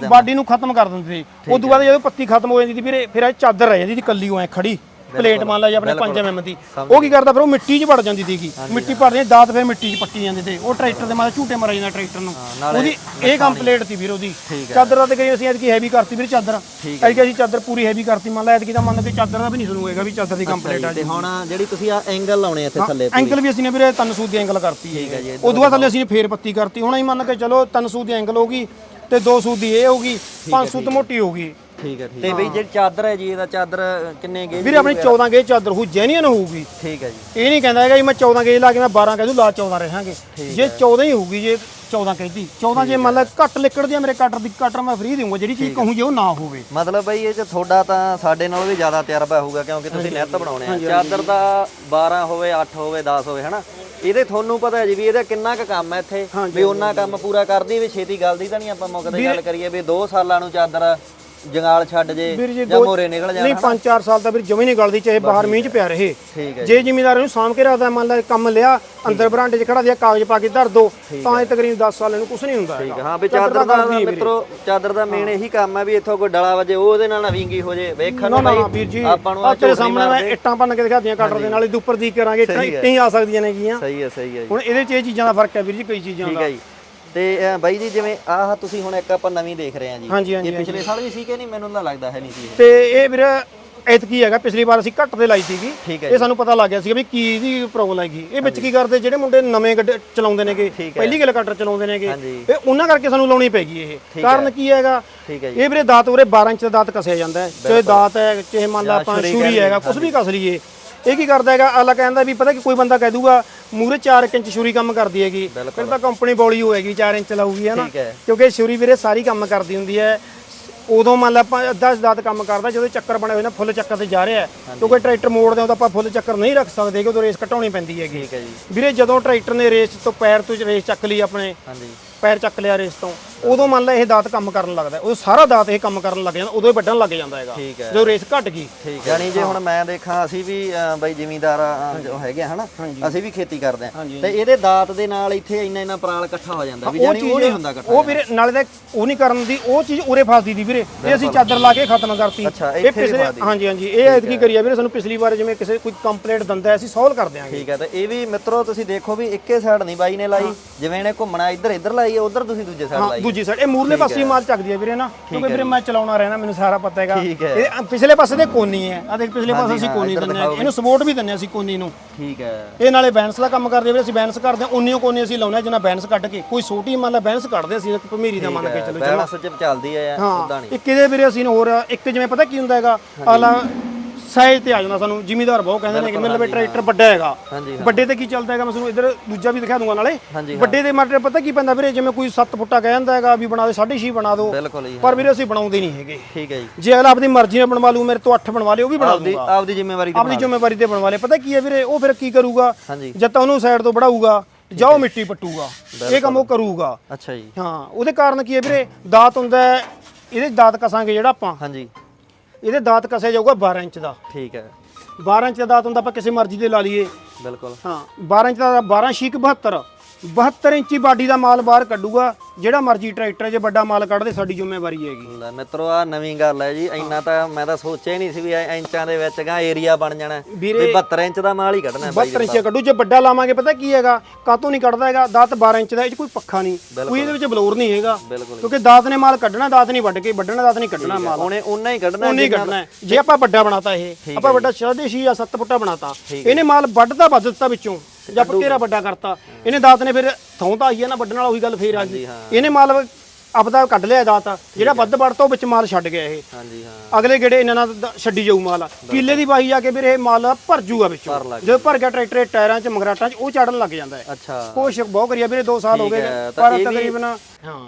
ਬਾਡੀ ਨੂੰ। ਖਤਮ ਕਰ ਦਿੰਦੇ ਸੀ। ਉਦੋਂ ਬਾਅਦ ਜਦੋਂ ਪੱਤੀ ਖਤਮ ਹੋ ਜਾਂਦੀ ਵੀਰੇ ਫਿਰ ਇਹ ਚਾਦਰ ਰਹਿ ਜਾਂਦੀ ਸੀ ਕੱਲੀ ਉਹ ਐ ਖੜੀ। ਪਲੇਟ ਮੰਨ ਲਾ ਜੀ ਆਪਣੇ 5 ਐਮਐਮ ਦੀ। ਉਹ ਕੀ ਕਰਦਾ ਫਿਰ ਉਹ ਮਿੱਟੀ 'ਚ ਵੜ ਜਾਂਦੀ ਸੀਗੀ। ਮਿੱਟੀ ਭਰ ਜਾਂਦੀ ਦਾਤ ਫਿਰ ਮਿੱਟੀ 'ਚ ਪੱਟੀ ਜਾਂਦੇ ਤੇ ਉਹ ਟਰੈਕਟਰ ਦੇ ਮਾਰੇ ਝੂਟੇ ਮਾਰਾ ਜਾਂਦਾ ਟਰੈਕਟਰ ਨੂੰ। ਉਹਦੀ ਇਹ ਕੰਪਲੀਟ ਸੀ ਵੀਰ ਉਹਦੀ। ਹੈ। ਚਾਦਰ ਤੇ ਗਈ ਅਸੀਂ ਐਤਕੀ ਹੈਵੀ ਕਰਤੀ ਵੀਰ ਚਾਦਰ। ਐਤਕੀ ਅਸੀਂ ਚਾਦਰ ਪੂਰੀ ਹੈਵੀ ਕਰਤੀ। ਮੰਨ ਲਾ ਐਤਕੀ ਤਾਂ ਮੰਨ ਕੇ ਚਾਦਰ ਦਾ ਵੀ ਨਹੀਂ ਸੁਣੂਗਾ ਵੀ ਚਾਦਰ ਦੀ ਕੰਪਲੀਟ ਆ ਤੇ ਹੁਣ ਜਿਹੜੀ ਤੁਸੀਂ ਆ ਐਂਗਲ ਲਾਉਣੇ ਇੱਥੇ ਥੱਲੇ ਐਂਗਲ ਵੀ ਅਸੀਂ ਨੇ ਵੀਰੇ ਤਿੰਨ ਸੂਤ ਦੀ ਐਂਗਲ ਕਰਤੀ ਠੀਕ ਹੈ ਜੀ, ਉਦੋਂ ਬਾਅਦ ਥੱਲੇ ਅਸੀਂ ਫੇਰ ਪੱਤੀ ਕਰਤੀ। ਹੁਣ ਅਸੀਂ ਮੰਨ ਕੇ ਚਲੋ ਤਿੰਨ ਸੂਤ ਦੀ ਐਂਗਲ ਹੋਗੀ ਤੇ ਦੋ ਸੂਤ ਦੀ ਇਹ ਹੋਗੀ ਪੰਜ ਸੂਤ ਮੋਟੀ ਹੋਗੀ ਠੀਕ ਹੈ ਠੀਕ ਤੇ ਬਈ ਜਿਹੜੀ ਚਾਦਰ ਹੈ ਜੀ ਇਹਦਾ ਚਾਦਰ ਕਿੰਨੇ ਗੇਜ ਵੀਰੇ ਆਪਣੀ 14 ਗੇਜ ਚਾਦਰ ਹੋ ਜੈਨੂਅਨ ਹੋਊਗੀ। ਠੀਕ ਹੈ ਜੀ। ਇਹ ਨਹੀਂ ਕਹਿੰਦਾ ਹੈਗਾ ਜੀ ਮੈਂ 14 ਗੇਜ ਲਾ ਕੇ ਮੈਂ 12 ਕਹਿ ਦੂੰ ਲਾ 14 ਰਹਾਂਗੇ। ਜੇ 14 ਹੀ ਹੋਊਗੀ ਜੇ 14 ਕਹਿੰਦੀ 14 ਜੇ ਮੰਨ ਲਾ ਘੱਟ ਲਿਕੜਦੀ ਆ ਮੇਰੇ ਕਟਰ ਦੀ ਕਟਰ ਮੈਂ ਫ੍ਰੀ ਦੇਵਾਂਗਾ ਜਿਹੜੀ ਚੀਜ਼ ਕਹੂੰ ਜੇ ਉਹ ਨਾ ਹੋਵੇ। ਮਤਲਬ ਬਈ ਇਹ ਚ ਤੁਹਾਡਾ ਤਾਂ ਸਾਡੇ ਨਾਲੋਂ ਵੀ ਜ਼ਿਆਦਾ ਤਜਰਬਾ ਹੋਊਗਾ ਕਿਉਂਕਿ ਤੁਸੀਂ ਨਿੱਤ ਬਣਾਉਣੇ ਆ। ਚਾਦਰ ਦਾ 12 ਹੋਵੇ 8 ਹੋਵੇ 10 ਹੋਵੇ ਹਨਾ? ਇਹਦੇ ਤੁਹਾਨੂੰ ਪਤਾ ਹੈ ਜੀ ਵੀ ਇਹਦਾ ਕਿੰਨਾ ਕੁ ਕੰਮ ਹੈ ਇੱਥੇ ਵੀ ਉਹਨਾਂ ਕੰਮ ਪੂਰਾ ਕਰਦੀ ਵੀ ਛੇਤੀ ਗਲਦੀ ਤਾਂ ਨਹੀਂ ਆਪਾਂ ਮੁੱਕਦੇ ਗੱਲ ਕਰੀਏ ਵੀ 2 ਸਾਲਾਂ ਨੂੰ ਚਾਦਰ ਜੰਗਾਲ ਛੱਡ ਜੇ ਜੀ ਮੋਰੇ ਨਿਕਲ ਜਾਣ ਨਹੀਂ 5-4 ਸਾਲ ਤਾਂ ਵੀਰ ਜਮੇ ਨਹੀਂ ਗਲਦੀ ਚਾਹੇ ਬਾਹਰ ਮੀਂਹ ਚ ਪਿਆ ਰਹੇ। ਠੀਕ ਜੇ ਜ਼ਿਮੀਦਾਰ ਨੂੰ ਸਾਂਭ ਕੇ ਰੱਖਦਾ ਮੰਨ ਲਾ ਕੰਮ ਲਿਆ ਅੰਦਰ ਬਰਾਂਡੇ 'ਚ ਖੜਾ ਦਿਆ ਕਾਗਜ਼ ਪਾ ਕੇ ਧਰ ਦੋ ਤਾਂ ਇਹ ਤਕਰੀਬਨ 10 ਸਾਲ ਇਹਨੂੰ ਕੁਝ ਨਹੀਂ ਹੁੰਦਾ ਠੀਕ ਹੈ। ਵੀ ਚਾਦਰ ਦਾ ਮਿੱਤਰੋ ਚਾਦਰ ਦਾ ਮੇਨ ਇਹੀ ਕੰਮ ਹੈ ਵੀ ਇੱਥੋਂ ਕੋਈ ਡਲਾ ਵਜੇ ਉਹ ਉਹਦੇ ਨਾਲ ਨਾ ਵਿੰਗੀ ਹੋ ਜੇ। ਵੇਖਣ ਨਾ ਨੂੰ ਨਾ ਬਈ ਆਪਾਂ ਨੂੰ ਆ ਆਹ ਤੇਰੇ ਸਾਹਮਣੇ ਮੈਂ। ਇੱਟਾਂ ਭੰਨ ਕੇ ਦਿਖਾਦੀਆਂ ਕਟਰ ਦੇ ਨਾਲ ਇਹਦੇ ਉੱਪਰ ਦੀ ਕਰਾਂਗੇ ਇੱਟਾਂ ਹੀ। ਆ ਸਕਦੀਆਂ ਨੇਗੀਆਂ ਸਹੀ ਹੈ ਸਹੀ ਹੈ ਹੁਣ ਇਹਦੇ 'ਚ ਇਹ ਚੀਜ਼ਾਂ ਦਾ ਫ਼ਰਕ ਹੈ ਵੀਰ ਜੀ ਕਈ ਚੀਜ਼ਾਂ ਠੀਕ ਦਾ। ਹੈ ਜੀ। ਤੇ ਬਾਈ ਜੀ ਜਿਵੇਂ ਆਹ ਤੁਸੀਂ ਹੁਣ ਇੱਕ ਆਪਾਂ ਨਵੀਂ ਦੇਖ ਰਹੇ ਹਾਂ ਜੀ। ਹਾਂਜੀ ਹਾਂਜੀ ਇਹ ਪਿਛਲੇ ਸਾਲ ਵੀ ਸੀ ਕਿ ਨਹੀਂ? ਮੈਨੂੰ ਤਾਂ ਲੱਗਦਾ ਹੈ ਨਹੀਂ ਸੀ ਇਹ। ਤੇ ਇਹ ਵੀਰ ਐਤਕੀ ਹੈਗਾ ਪਿਛਲੀ ਵਾਰ ਅਸੀਂ ਘੱਟ ਤੇ ਲਾਈ ਸੀਗੀ। ਠੀਕ ਹੈ ਇਹ ਸਾਨੂੰ ਪਤਾ ਲੱਗ ਗਿਆ ਸੀਗਾ ਵੀ ਕੀ ਇਹਦੀ ਪ੍ਰੋਬਲਮ ਹੈਗੀ। ਇਹ ਵਿੱਚ ਕੀ ਕਰਦੇ? ਜਿਹੜੇ ਮੁੰਡੇ ਨਵੇਂ ਗੱਡੇ ਚਲਾਉਂਦੇ ਨੇਗੇ ਪਹਿਲੀ ਗੱਲ ਕਟਰ ਚਲਾਉਂਦੇ ਨੇਗੇ। ਹਾਂਜੀ। ਇਹ ਉਹਨਾਂ ਕਰਕੇ ਸਾਨੂੰ ਲਾਉਣੀ ਪੈ ਗਈ ਇਹ ਕਾਰਨ ਕੀ ਹੈਗਾ? ਠੀਕ ਹੈ ਜੀ। ਇਹ ਵੀਰੇ ਦਾਤ ਉਰੇ 12 ਇੰਚ ਦਾ ਦਾਤ ਕਸਿਆ ਜਾਂਦਾ ਹੈ। ਚਾਹੇ ਦਾਤ ਹੈ ਚਾਹੇ ਮੰਨ ਲਾ ਆਪਾਂ ਛੁਰੀ ਹੈਗਾ ਕੁਝ ਵੀ ਕਸ ਲਈਏ। ਇਹ ਕੀ ਕਰਦਾ ਹੈਗਾ? ਅਗਲਾ ਕਹਿੰਦਾ ਵੀ ਪਤਾ ਕਿ ਕੋਈ ਬੰਦਾ ਕਹਿ ਦੂਗਾ ਮੂਰੇ 4 ਇੰਚ ਛੁਰੀ ਕੰਮ ਕਰਦੀ ਹੈਗੀ। ਫਿਰ ਤਾਂ ਕੰਪਨੀ ਬੋਲੀ ਹੋਏਗੀ 4 ਇੰਚ ਲਾਊਗੀ ਹੈ ਨਾ ਠੀਕ ਹੈ। ਕਿਉਂਕਿ ਛੁਰੀ ਵੀਰੇ ਸਾਰੀ ਕੰਮ ਕਰਦੀ ਹੁੰਦੀ ਹੈ। ਉਦੋਂ ਮੰਨ ਲਾ ਆਪਾਂ ਅੱਧਾ ਦਾਤ ਕੰਮ ਕਰਦਾ ਜਦੋਂ ਚੱਕਰ ਬਣੇ ਹੋਏ ਨੇ ਫੁੱਲ ਚੱਕਰ ਤੇ ਜਾ ਰਿਹਾ ਕਿਉਂਕਿ ਟਰੈਕਟਰ ਮੋੜਦੇ ਹਾਂ ਤਾਂ ਆਪਾਂ ਫੁੱਲ ਚੱਕਰ ਨਹੀਂ ਰੱਖ ਸਕਦੇ ਕਿ ਉਦੋਂ ਰੇਸ ਘਟਾਉਣੀ ਪੈਂਦੀ ਹੈਗੀ। ਠੀਕ ਹੈ ਜੀ। ਵੀਰੇ ਜਦੋਂ ਟਰੈਕਟਰ ਨੇ ਰੇਸ ਤੋਂ ਪੈਰ ਤੋਂ ਰੇਸ ਚੱਕ ਲਈ ਆਪਣੇ ਹਾਂਜੀ। ਪੈਰ ਚੱਕ ਲਿਆ ਰੇਸ ਤੋਂ ਉਦੋਂ ਮੰਨ ਲਾ ਇਹ ਦਾਤ ਕੰਮ ਕਰਨ ਲੱਗਦਾ ਉਦੋਂ ਸਾਰਾ ਦਾਤ ਇਹ ਕੰਮ ਕਰਨ ਲੱਗ ਜਾਂਦਾ ਉਦੋਂ ਇਹ ਵੱਢਣ ਲੱਗ ਜਾਂਦਾ ਹੈਗਾ। ਠੀਕ ਹੈ। ਜਦੋਂ ਰੇਸ ਘਟ ਗਈ। ਠੀਕ ਯਾਨੀ ਜੇ ਹੁਣ ਮੈਂ ਦੇਖਾਂ ਅਸੀਂ ਵੀ ਬਈ ਜ਼ਿਮੀਂਦਾਰ ਅਹ, ਜੋ ਹੈਗੇ ਆ ਹਨਾ? ਅਸੀਂ ਵੀ ਖੇਤੀ ਕਰਦੇ ਆ। ਤੇ ਇਹਦੇ ਦਾਤ ਦੇ ਨਾਲ ਇੱਥੇ ਇੰਨਾ ਇੰਨਾ ਪਰਾਲ ਇਕੱਠਾ ਹੋ ਜਾਂਦਾ ਵੀ ਜਾਨੀ ਉਹ ਨਹੀਂ ਹੁੰਦਾ ਇਕੱਠਾ ਉਹ ਵੀਰੇ ਨਾਲੇ ਤਾਂ ਉਹ ਨਹੀਂ ਕਰਨ ਦੀ ਉਹ ਚੀਜ਼ ਉਰੇ ਫਸਦੀ ਦੀ ਵੀਰੇ। ਇਹ ਅਸੀਂ ਚਾਦਰ ਲਾ ਕੇ ਖਤਮ ਕਰਤੀ। ਅੱਛਾ, ਇਹ ਇੱਥੇ ਵੀ ਪਿਛਲੇ ਫਸਦੀ। ਹਾਂਜੀ ਹਾਂਜੀ ਇਹ ਐਤਕੀ ਕਰੀਆ ਵੀਰੇ ਸਾਨੂੰ ਪਿਛਲੀ ਵਾਰ ਜਿਵੇਂ ਕਿਸੇ ਕੋਈ ਕੰਪਲੇਂਟ ਦਿੰਦਾ ਹੈ, ਅਸੀਂ ਸੋਲਵ ਕਰ ਦਿਆਂਗੇ। ਠੀਕ ਹੈ ਤੇ ਇਹ ਵੀ ਮਿੱਤਰੋ ਤੁਸੀਂ ਦੇਖੋ ਵੀ ਇੱਕੇ ਸਾਈਡ ਨਹੀਂ ਬਾਈ ਨੇ ਲਾਈ। ਜਿਵੇਂ ਇਹਨੇ ਘੁੰਮਣਾ ਇੱਧਰ ਇੱਧਰ ਲਾਈ ਉਧਰ ਤੁਸੀਂ ਦੂਜੇ ਸਾਈਡ ਹਾਂ ਲਾਈ ਦੂਜੀ ਸਾਈਡ ਇਹ ਮੂਰਲੇ ਪਾਸੇ ਹੀ। ਮਾਲ ਚੱਕਦੀ ਹੈ ਵੀਰੇ ਨਾ ਕਿਉਂਕਿ ਵੀਰੇ ਮੈਂ ਚਲਾਉਣਾ ਰਹਿਣਾ ਮੈਨੂੰ ਸਾਰਾ ਪਤਾ ਹੈਗਾ। ਇਹ ਪਿਛਲੇ ਪਾਸੇ ਤੇ ਕੋਨੀ ਹੈ ਆ ਦੇਖ ਪਿਛਲੇ ਪਾਸੇ ਅਸੀਂ ਕੋਨੀ ਦਿੰਦੇ ਹਾਂ। ਇਹਨੂੰ ਸਪੋਰਟ ਵੀ ਦਿੰਦੇ ਹਾਂ ਅਸੀਂ ਕੋਨੀ ਨੂੰ। ਠੀਕ ਹੈ। ਇਹ ਨਾਲੇ ਬੈਂਸ ਦਾ ਕੰਮ ਕਰਦੇ ਆ ਵੀਰੇ ਅਸੀਂ ਬੈਂਸ ਕਰਦੇ ਉਨੀਓ ਕੋਨੀ ਅਸੀਂ ਲਾਉਨੇ ਜਿੰਨਾ ਬੈਂਸ ਕੱਢ ਕੇ। ਕੋਈ ਛੋਟੀ ਮੰਨ ਲਾ ਬੈਂਸ ਕੱਢਦੇ ਅਸੀਂ ਇੱਕ ਭਮੀਰੀ ਦਾ ਮੰਨ ਕੇ ਚਲੋ ਬੈਲੈਂਸ ਚ ਚੱਲਦੀ ਹਾਂ ਉਦਾਂ ਨਹੀਂ। ਇੱਕ ਇਹਦੇ ਵੀਰੇ ਅਸੀਂ ਹੋਰ ਇੱਕ ਜਿਵੇਂ ਪਤਾ ਕੀ ਹੁੰਦਾ ਹੈਗਾ ਆਲਾ ਸਾਈਜ਼ ਤੇ ਆ ਜਾਂਦਾ ਸਾਨੂੰ ਜ਼ਿਮੀਦਾਰ ਬਹੁਤ ਕਹਿੰਦੇ ਨੇ ਕਿ ਮਤਲਬ ਟਰੈਕਟਰ ਵੱਡਾ ਹੈਗਾ। ਵੱਡੇ ਤੇ ਕੀ ਚੱਲਦਾ ਹੈਗਾ ਮੈਂ ਤੁਹਾਨੂੰ ਇੱਧਰ ਦੂਜਾ ਵੀ ਦਿਖਾ ਦੂੰਗਾ ਨਾਲੇ। ਵੱਡੇ ਦੇ ਮਾਟਰ ਪਤਾ ਕੀ ਪੈਂਦਾ ਵੀਰੇ ਜਿਵੇਂ ਕੋਈ 7 ਫੁੱਟਾ ਕਹਿ ਜਾਂਦਾ ਹੈਗਾ ਵੀ ਬਣਾ ਦੇ 6.5 ਬਣਾ ਦਿਓ ਪਰ ਵੀਰੇ ਅਸੀਂ ਬਣਾਉਂਦੇ ਨਹੀਂ ਹੈਗੇ। ਠੀਕ ਹੈ ਜੀ। ਜੇ ਅਗਲਾ ਆਪਣੀ ਮਰਜ਼ੀ ਨਾਲ ਬਣਵਾ ਲੂ ਮੇਰੇ ਤੋਂ 8 ਬਣਵਾ ਲਿਓ ਉਹ ਵੀ ਬਣਾ ਆਪਦੀ ਦੂੰਗਾ ਆਪਦੀ ਜ਼ਿੰਮੇਵਾਰੀ ਤੇ ਆਪਣੀ ਜ਼ਿੰਮੇਵਾਰੀ ਤੇ ਬਣਵਾ ਲੇ ਪਤਾ ਕੀ ਹੈ ਵੀਰੇ ਉਹ ਫਿਰ ਕੀ ਕਰੂਗਾ? ਜਦ ਤਾਂ ਉਹਨੂੰ ਸਾਈਡ ਤੋਂ ਬੜਾਊਗਾ ਜਾਂ ਉਹ ਮਿੱਟੀ ਪੱਟੂਗਾ। ਇਹ ਕੰਮ ਉਹ ਕਰੂਗਾ। ਅੱਛਾ ਜੀ। ਹਾਂ ਉਹਦੇ ਕਾਰਨ ਕੀ ਹੈ ਵੀਰੇ? ਦਾਤ ਹੁੰਦਾ ਇਹਦੇ ਦਾਤ ਕਸਾਂਗੇ ਜਿਹੜਾ ਆਪਾਂ। ਹਾਂਜੀ। ਇਹਦੇ ਦਾਤ ਕਸਿਆ ਜਾਊਗਾ 12 ਇੰਚ ਦਾ। ਠੀਕ ਹੈ। 12 ਇੰਚ ਦਾ ਦਾਤ ਹੁੰਦਾ ਆਪਾਂ ਕਿਸੇ ਮਰਜ਼ੀ ਦੇ ਲਾ ਲਈਏ। ਬਿਲਕੁਲ। ਹਾਂ 12 ਇੰਚ ਦਾ 12 ਸ਼ੀਕ 72 72 ਇੰਚੀ ਬਾਡੀ ਦਾ ਮਾਲ ਬਾਹਰ ਕੱਢੂਗਾ। ਜਿਹੜਾ ਮਰਜ਼ੀ ਟਰੈਕਟਰ ਜੇ ਵੱਡਾ ਮਾਲ ਕੱਢਦੇ ਸਾਡੀ ਜ਼ਿੰਮੇਵਾਰੀ ਹੈਗੀ। ਲੈ ਮਿੱਤਰੋ ਆ ਨਵੀਂ ਗੱਲ ਹੈ ਜੀ। ਇੰਨਾ ਤਾਂ ਮੈਂ ਤਾਂ ਸੋਚਿਆ ਹੀ ਨਹੀਂ ਸੀ ਵੀ ਇੰਚਾਂ ਦੇ ਵਿੱਚ ਗਾ ਏਰੀਆ ਬਣ ਜਾਣਾ। ਹੈ। ਵੀਰੇ- ਵੀ 72 ਇੰਚ ਦਾ ਮਾਲ ਹੀ ਕੱਢਣਾ ਹੈ ਬਾਈ 72 ਇੰਚ ਕੱਢੂ। ਜੇ ਵੱਡਾ ਲਾਵਾਂਗੇ ਪਤਾ ਕੀ ਹੈਗਾ? ਕਾਤੋਂ ਨਹੀਂ ਕੱਢਦਾ ਹੈਗਾ? ਦਾਤ 12 ਇੰਚ ਦਾ ਇਹ 'ਚ ਕੋਈ ਪੱਖਾ ਨਹੀਂ। ਕੋਈ ਇਹਦੇ ਵਿੱਚ ਬਲੋਰ ਨਹੀਂ ਹੈਗਾ। ਬਿਲਕੁਲ। ਕਿਉਂਕਿ ਦਾਤ ਨੇ ਮਾਲ ਕੱਢਣਾ ਦਾਤ ਨਹੀਂ ਵੱਢ ਕੇ ਵੱਢਣਾ ਦਾਤ ਨਹੀਂ ਕੱਢਣਾ ਮਾਲ। ਉਹਨੇ ਉਹਨਾਂ ਹੀ ਕੱਢਣਾ ਉਹ ਨਹੀਂ ਕੱਢਣਾ। ਹੈ। ਜੇ ਆਪਾਂ ਵੱਡਾ ਬਣਾਤਾ ਇਹ ਆਪਾਂ ਵੱਡਾ ਸ਼ਰਦੇਸ਼ੀ ਜਾਂ 7 ਫੁੱਟਾ ਬਣਾਤਾ। ਇਹਨੇ ਮਾਲ ਵੱਢਦਾ ਵੱਧ ਦਿੱਤਾ ਵਿੱਚੋਂ। ਜਾਂ ਪੱਕੇਰਾ ਵੱਡਾ ਕਰਤਾ। ਇਹਨੇ ਦਾਤ ਨੇ ਫਿਰ ਥੋਂ ਤਾਂ ਆਈ ਹੈ ਨਾ ਵੱਢਣ ਵਾਲਾ ਉਹੀ ਗੱਲ ਫੇਰ ਆ ਗਈ। ਇਹਨੇ ਮਾਲ ਆਪਦਾ ਕੱਢ ਲਿਆ ਦਾਤ। ਜਿਹੜਾ ਵੱਧ ਵੱਢਤਾ ਉਹ ਵਿੱਚ ਮਾਲ ਛੱਡ ਗਿਆ ਇਹ। ਹਾਂਜੀ ਹਾਂ। ਅਗਲੇ ਗੇੜੇ ਇਹਨਾਂ ਨਾਲ ਦ- ਛੱਡੀ ਜਾਊ ਮਾਲ। ਕਿੱਲੇ ਦੀ ਵਾਹੀ ਜਾ ਕੇ ਵੀਰੇ ਇਹ ਮਾਲ ਭਰ ਜੂਗਾ ਵਿੱਚੋਂ। ਜਦੋਂ ਭਰ ਗਿਆ ਟਰੈਕਟਰ ਇਹ ਟਾਇਰਾਂ 'ਚ ਮਗਰਾਟਾਂ 'ਚ ਉਹ ਚੜਨ ਲੱਗ ਜਾਂਦਾ ਹੈ। ਅੱਛਾ। ਕੋਸ਼ਿਸ਼ ਬਹੁਤ ਕਰੀਆ ਵੀਰੇ 2 ਸਾਲ ਹੋ ਗਏ ਹੈ, ਤਾਂ ਪਰ ਇਹ ਵੀ- ਤਕਰੀਬਨ।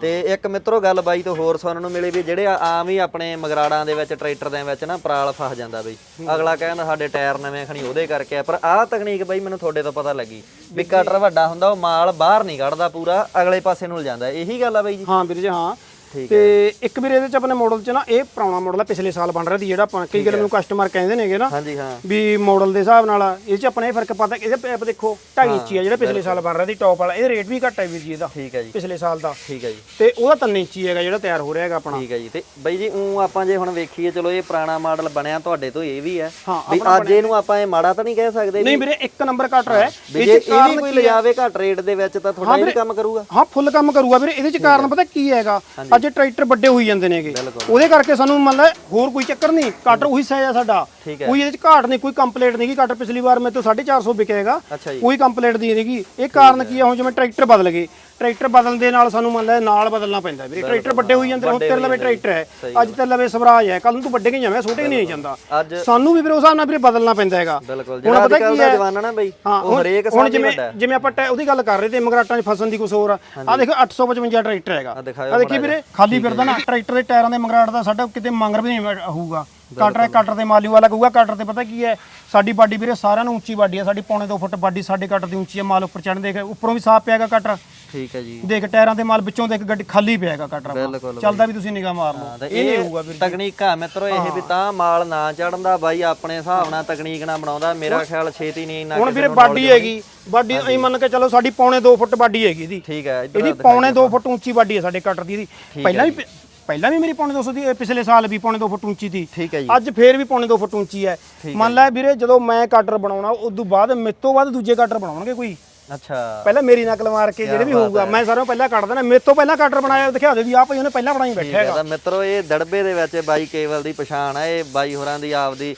ਤੇ ਇੱਕ ਮਿੱਤਰੋ ਗੱਲ ਬਾਈ ਤੋਂ ਹੋਰ ਸੁਣਨ ਨੂੰ ਮਿਲੀ ਵੀ ਜਿਹੜੇ ਆਮ ਹੀ ਆਪਣੇ ਮਗਰਾੜਾਂ ਦੇ ਵਿੱਚ ਟਰੈਕਟਰ ਦੇ ਵਿੱਚ ਨਾ ਪਰਾਲ ਫਸ ਜਾਂਦਾ ਬਈ। ਅਗਲਾ ਕਹਿੰਦਾ ਸਾਡੇ ਟਾਇਰ ਨਵੇਂ ਖਣੀ ਉਹਦੇ ਕਰਕੇ ਆ। ਪਰ ਆਹ ਤਕਨੀਕ ਬਾਈ ਮੈਨੂੰ ਤੁਹਾਡੇ ਤੋਂ ਪਤਾ ਲੱਗੀ। ਵੀ ਕਟਰ ਵੱਡਾ ਹੁੰਦਾ ਉਹ ਮਾਲ ਬਾਹਰ ਨਹੀਂ ਕੱਢਦਾ ਪੂਰਾ ਅਗਲੇ ਪਾਸੇ ਨੂੰ ਲਿਜਾਂਦਾ। ਇਹੀ ਗੱਲ ਆ ਬਾਈ ਜੀ? ਹਾਂ ਵੀਰ ਜੀ ਹਾਂ। ਤੇ ਇੱਕ ਵੀਰ ਇਹਦੇ ਚ ਆਪਣੇ ਮਾਡਲ ਚ ਨਾ ਇਹ ਪੁਰਾਣਾ ਮਾਡਲ ਆ ਪਿਛਲੇ ਸਾਲ ਬਣ ਰਿਹਾ ਸੀ ਜਿਹੜਾ ਆਪਾਂ ਕਈ ਗੱਲ ਮੈਨੂੰ ਕਸਟਮਰ ਕਹਿੰਦੇ ਨੇਗੇ ਨਾ ਹਾਂਜੀ ਹਾਂ। ਵੀ ਮਾਡਲ ਦੇ ਹਿਸਾਬ ਨਾਲ ਇਹ ਚ ਆਪਣੇ ਇਹ ਫ਼ਰਕ ਪਤਾ ਇਹਦੇ ਪੈਪ ਦੇਖੋ 2.5 ਇੰਚੀ ਆ ਜਿਹੜਾ ਪਿਛਲੇ ਸਾਲ ਬਣ ਰਿਹਾ ਸੀ ਟੌਪ ਵਾਲਾ। ਇਹ ਰੇਟ ਵੀ ਘੱਟ ਹੈ ਵੀਰ ਜੀ ਇਹਦਾ ਠੀਕ ਹੈ ਜੀ। ਪਿਛਲੇ ਸਾਲ ਦਾ। ਠੀਕ ਹੈ ਜੀ। ਤੇ ਉਹਦਾ 3 ਇੰਚੀ ਹੈਗਾ ਜਿਹੜਾ ਤਿਆਰ ਹੋ ਰਿਹਾ ਹੈਗਾ ਆਪਣਾ। ਠੀਕ ਹੈ ਜੀ। ਤੇ ਬਾਈ ਜੀ ਉਹ ਆਪਾਂ ਜੇ ਹੁਣ ਵੇਖੀਏ ਚਲੋ ਇਹ ਪੁਰਾਣਾ ਮਾਡਲ ਬਣਿਆ ਤੁਹਾਡੇ ਤੋਂ ਇਹ ਵੀ ਹੈ। ਵੀ ਅੱਜ ਇਹਨੂੰ ਆਪਾਂ ਇਹ ਮਾੜਾ ਤਾਂ ਨਹੀਂ ਕਹਿ ਸਕਦੇ ਨਹੀਂ ਵੀਰੇ ਇੱਕ ਨੰਬਰ ਕਟਰ ਹੈ ਵੀ ਜੇ ਇਹ ਵੀ ਕੋਈ ਲਿਜਾਵੇ ਘੱਟ ਰੇਟ ਦੇ ਵਿੱਚ ਤਾਂ ਤੁਹਾਡਾ ਇਹ ਕੰਮ ਕਰੂਗਾ। ਹਾਂ ਫੁੱਲ ਕੰਮ ਕਰੂਗਾ ਵੀਰੇ। ਇਹਦੇ ਚ ਕਾਰਨ ਪਤਾ ਕੀ ਹੈਗਾ? ਅੱਜ ਟਰੈਕਟਰ ਵੱਡੇ ਹੋਈ ਜਾਂਦੇ ਨੇਗੇ ਉਹਦੇ ਕਰਕੇ ਸਾਨੂੰ ਮਤਲਬ ਹੋਰ ਕੋਈ ਚੱਕਰ ਨਹੀਂ ਕਟਰ ਉਹੀ ਸਾਈਜ਼ ਆ ਸਾਡਾ। ਕੋਈ ਇਹਦੇ ਚ ਘਾਟ ਨਹੀਂ ਕੋਈ ਕੰਪਲੇਂਟ ਨਹੀਂ ਕਿ ਕਟਰ ਪਿਛਲੀ ਵਾਰ ਮੇਰੇ ਤੋਂ 450 ਵਿਕੇਗਾ ਅੱਛਾ ਜੀ। ਕੋਈ ਕੰਪਲੇਂਟ ਨਹੀਂ ਹੈਗੀ ਇਹ ਕਾਰਨ ਕੀ ਹੈ। ਹੁਣ ਜਿਵੇਂ ਟਰੈਕਟਰ ਬਦਲ ਗਏ ਟਰੈਕਟਰ ਬਦਲਣ ਦੇ ਨਾਲ ਸਾਨੂੰ ਮੰਨ ਲੈ ਨਾਲ ਬਦਲਣਾ ਪੈਂਦਾ ਵੀਰੇ। ਟਰੈਕਟਰ ਵੱਡੇ ਹੋਈ ਜਾਂਦੇ ਹੁਣ ਤੇਰੇ ਲਵੇ ਟਰੈਕਟਰ ਹੈ। ਅੱਜ ਤੇਰੇ ਲਵੇ ਸਵਰਾਜ ਹੈ ਕੱਲ ਨੂੰ ਤੂੰ ਵੱਡੇ ਨਹੀਂ ਜਾਵੇਂ ਛੋਟੇ ਨਹੀਂ ਜਾਂਦਾ। ਸਾਨੂੰ ਵੀ ਵੀਰੇ ਉਸ ਹਿਸਾਬ ਨਾਲ ਵੀਰੇ ਬਦਲਣਾ ਪੈਂਦਾ ਹੈਗਾ। ਹੁਣ ਪਤਾ ਕੀ ਦਾ ਹੈ? ਜਵਾਨਾ ਨਾ ਬਈ ਉਹ ਹਰੇਕ ਸਾਲ ਜਿਵੇਂ। ਜਿਵੇਂ ਆਪਾਂ ਉਹਦੀ ਗੱਲ ਕਰ ਰਹੇ ਤੇ ਮਗਰਾਟਾਂ 'ਚ ਫਸਣ ਦੀ ਕੁਛ ਹੋਰ ਆ। ਆਹ ਦੇਖੋ 855 ਟਰੈਕਟਰ ਹੈਗਾ। ਆ ਦੇਖੀ ਵੀਰੇ ਖਾਲੀ ਫਿਰਦਾ ਨਾ ਟਰੈਕਟਰ ਦੇ ਟਾਇਰਾਂ ਦੇ ਮਗਰਾਟ ਦਾ ਸਾਡਾ ਕਿਤੇ ਮੰਗਰ ਵੀ ਨਹੀਂ ਹੋਊਗਾ। ਕਟਰ ਹੈ ਕਟਰ ਦੇ ਮਾਲੀ ਵਾਲਾ ਕਹੂਗਾ ਕਟਰ ਤੇ ਪਤਾ ਕੀ ਹੈ ਸਾਡੀ ਬਾਡੀ ਵੀਰੇ ਸਾਰਿਆਂ ਨੂੰ ਉੱਚੀ ਬਾਡੀ ਹੈ ਸਾਡੀ ਪੌਣੇ 2 ਫੁੱਟ ਬਾਡੀ ਸਾਡੇ ਕਟਰ ਦੀ ਉੱਚੀ ਹੈ ਮਾਲ ਉੱਪਰ ਚੜ੍ਹਨ ਦੇਖ ਉੱਪਰੋਂ ਵੀ ਸਾਫ਼ ਪਿਆਗਾ ਕਟਰ। ਠੀਕ ਹੈ ਜੀ। ਦੇਖ ਟਾਇਰਾਂ ਦੇ ਮਾਲ ਵਿੱਚੋਂ ਦੇਖ ਗੱਡੀ ਖਾਲੀ ਪਿਆਗਾ ਕਟਰ ਬਿਲਕੁਲ ਚੱਲਦਾ ਵੀ ਤੁਸੀਂ ਨਿਗਾਹ ਮਾਰ ਲਓ। ਇਹ ਨਹੀਂ ਹੋਊਗਾ ਵੀਰੇ ਤਕਨੀਕਾਂ ਮਿੱਤਰੋ ਇਹ ਵੀ ਤਾਂ ਮਾਲ ਨਾ ਚੜਨ ਦਾ ਬਾਈ ਆਪਣੇ ਹਿਸਾਬ ਨਾਲ ਤਕਨੀਕ ਨਾਲ ਬਣਾਉਂਦਾ। ਮੇਰਾ ਖਿਆਲ ਛੇਤੀ ਨਹੀਂ ਇੰਨਾ ਹੁਣ ਵੀਰੇ ਬਾਡੀ ਹੈਗੀ। ਬਾਡੀ ਐਂ ਮੰਨ ਕੇ ਚਲੋ ਸਾਡੀ ਪੌਣੇ 2 ਫੁੱਟ ਬਾਡੀ ਹੈਗੀ ਇਹਦੀ। ਠੀਕ ਹੈ ਇਹਦੀ ਪੌਣੇ 2 ਫੁੱਟ ਉੱਚੀ ਬਾਡੀ ਹੈ ਸਾਡੇ ਕਟਰ ਦੀ ਇਹਦੀ। ਪਹਿਲਾਂ ਵੀ ਪਹਿਲਾਂ ਵੀ ਮੇਰੀ ਪੌਣੇ 200 ਦੀ ਪਿਛਲੇ ਸਾਲ ਵੀ ਪੌਣੇ 2 ਫੁੱਟ ਉੱਚੀ ਸੀ। ਠੀਕ ਹੈ ਜੀ। ਅੱਜ ਫੇਰ ਵੀ ਪੌਣੇ 2 ਫੁੱਟ ਉੱਚੀ ਹੈ। ਮੰਨ ਲੈ ਵੀਰੇ ਜਦੋਂ ਮੈਂ ਕਟਰ ਬਣਾਉਣਾ ਉਸ ਤੋਂ ਬਾਅਦ ਮੇਰੇ ਤੋਂ ਬਾਅਦ ਦੂਜੇ ਕਟਰ ਬਣਾਉਣਗੇ ਕੋਈ। ਅੱਛਾ। ਪਹਿਲਾਂ ਮੇਰੀ ਨਕਲ ਮਾਰ ਕੇ ਜਿਹੜੇ ਵੀ ਹੋਊਗਾ ਮੈਂ ਸਾਰਿਆਂ ਪਹਿਲਾਂ ਕੱਢ ਦੇਣਾ ਮੇਰੇ ਤੋਂ ਪਹਿਲਾਂ ਕਟਰ ਬਣਾਇਆ ਦਿਖਾ ਦੇ ਵੀ ਆਹ ਭਾਈ ਉਹਨੇ ਪਹਿਲਾਂ ਬਣਾਈ ਬੈਠਾ ਹੈਗਾ। ਮਿੱਤਰੋ ਇਹ ਦੜਬੇ ਦੇ ਵਿੱਚ ਬਾਈ ਕੇਵਲ ਦੀ ਪਛਾਣ ਹੈ ਇਹ ਬਾਈ ਹੋਰਾਂ ਦੀ ਆਪਦੀ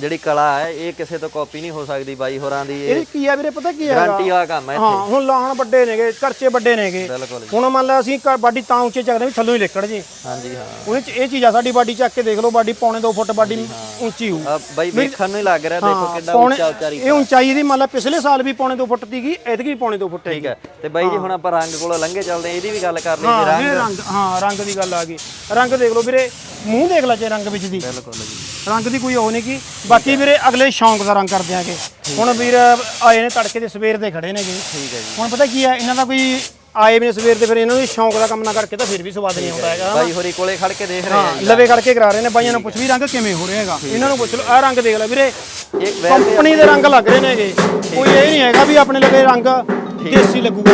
ਜਿਹੜੀ ਕਲਾ ਹੈ ਇਹ ਕਿਸੇ ਤੋਂ ਕਾਪੀ ਨਹੀਂ ਹੋ ਸਕਦੀ ਬਾਈ ਹੋਰਾਂ ਦੀ ਇਹ ਕੀ ਹੈ ਵੀਰੇ ਪਤਾ ਕੀ ਹੈਗਾ ਗਾਰੰਟੀ ਵਾਲਾ ਕੰਮ ਹੈ ਹਾਂ ਹੁਣ ਲਾਹਣ ਵੱਡੇ ਨੇਗੇ ਖਰਚੇ ਵੱਡੇ ਨੇਗੇ। ਬਿਲਕੁਲ। ਹੁਣ ਮੰਨ ਲਾ ਅਸੀਂ ਬਾਡੀ ਤਾਂ ਉੱਚੇ ਚੱਕਦੇ ਵੀ ਥੱਲੋਂ ਹੀ ਲਿਕੜ ਜੇ। ਹਾਂਜੀ ਹਾਂ। ਉਹਦੇ ਚ ਇਹ ਚੀਜ਼ ਆ ਸਾਡੀ ਬਾਡੀ ਚੱਕ ਕੇ ਦੇਖ ਲਓ ਬਾਡੀ ਪੌਣੇ 2 ਫੁੱਟ ਬਾਡੀ ਉੱਚੀ ਆ ਬਾਈ ਵੇਖਣ ਨੂੰ ਹੀ ਲੱਗ ਰਿਹਾ ਦੇਖੋ ਕਿੰਨਾ ਉੱਚਾ ਉਚਾਰੀ ਇਹ ਉਚਾਈ ਦੀ ਮੰਨ ਲਾ ਪਿਛਲੇ ਸਾਲ ਵੀ ਪੌਣੇ 2 ਫੁੱਟ ਸੀਗੀ ਐਤਕੀ ਵੀ ਪੌਣੇ 2 ਫੁੱਟ ਠੀਕ ਹੈ। ਤੇ ਬਾਈ ਜੀ ਹੁਣ ਆਪਾਂ ਰੰਗ ਕੋਲੋਂ ਲੰਘੇ ਚੱਲਦੇ ਹਾਂ ਇਹਦੀ ਵੀ ਗੱਲ ਕਰ ਹਾਂ ਰੰਗ। ਵੀਰੇ ਰੰਗ ਹਾਂ ਰੰਗ ਦੀ ਗੱਲ ਆ ਗਈ। ਰੰਗ ਦੇਖ ਲਓ ਵੀਰੇ ਮੂੰਹ ਦੇਖ ਲੈ ਜੇ ਰੰਗ ਵਿੱਚ ਦੀ। ਬਿਲਕੁਲ ਜੀ। ਰੰਗ ਦੀ ਕੋਈ ਉਹ ਨਹੀਂ ਕੀ ਬਾਕੀ ਵੀਰੇ ਅਗਲੇ ਸ਼ੌਂਕ ਦਾ ਰੰਗ ਕਰਦੇ ਆਂਗੇ। ਹੁਣ ਵੀਰ ਆਏ ਨੇ ਤੜਕੇ ਦੇ ਸਵੇਰ ਦੇ ਖੜੇ ਨੇਗੇ। ਠੀਕ ਹੈ ਜੀ। ਹੁਣ ਪਤਾ ਕੀ ਹੈ ਇਹਨਾਂ ਦਾ ਕੋਈ ਆਏ ਵੀ ਨੇ ਸਵੇਰ ਦੇ ਫਿਰ ਇਹਨਾਂ ਨੂੰ ਸ਼ੌਂਕ ਦਾ ਕੰਮ ਨਾ ਕਰਕੇ ਤਾਂ ਫਿਰ ਵੀ ਸਵਾਦ ਨਹੀਂ ਆਉਂਦਾ ਹੈਗਾ ਬਾਈ ਹੋਰੀ ਕੋਲੇ ਖੜ ਕੇ ਦੇਖ ਰਹੇ ਹਾਂ ਲਵੇ ਕਰਕੇ ਕਰਾ ਰਹੇ ਨੇ ਬਾਈਆਂ ਨੂੰ ਪੁੱਛ ਵੀ ਰੰਗ ਕਿਵੇਂ ਹੋ ਰਿਹਾ ਹੈਗਾ। ਇਹਨਾਂ ਨੂੰ ਪੁੱਛ ਲਓ ਆਹ ਰੰਗ ਦੇਖ ਲੈ ਵੀਰੇ। ਕੰਪਨੀ ਦੇ ਰੰਗ ਲੱਗ ਰਹੇ ਨੇਗੇ। ਕੋਈ ਇਹ ਨਹੀਂ ਹੈਗਾ ਵੀ ਆਪਣੇ ਲਵੇ ਰੰਗ ਦੇਸੀ ਲੱਗੂਗਾ।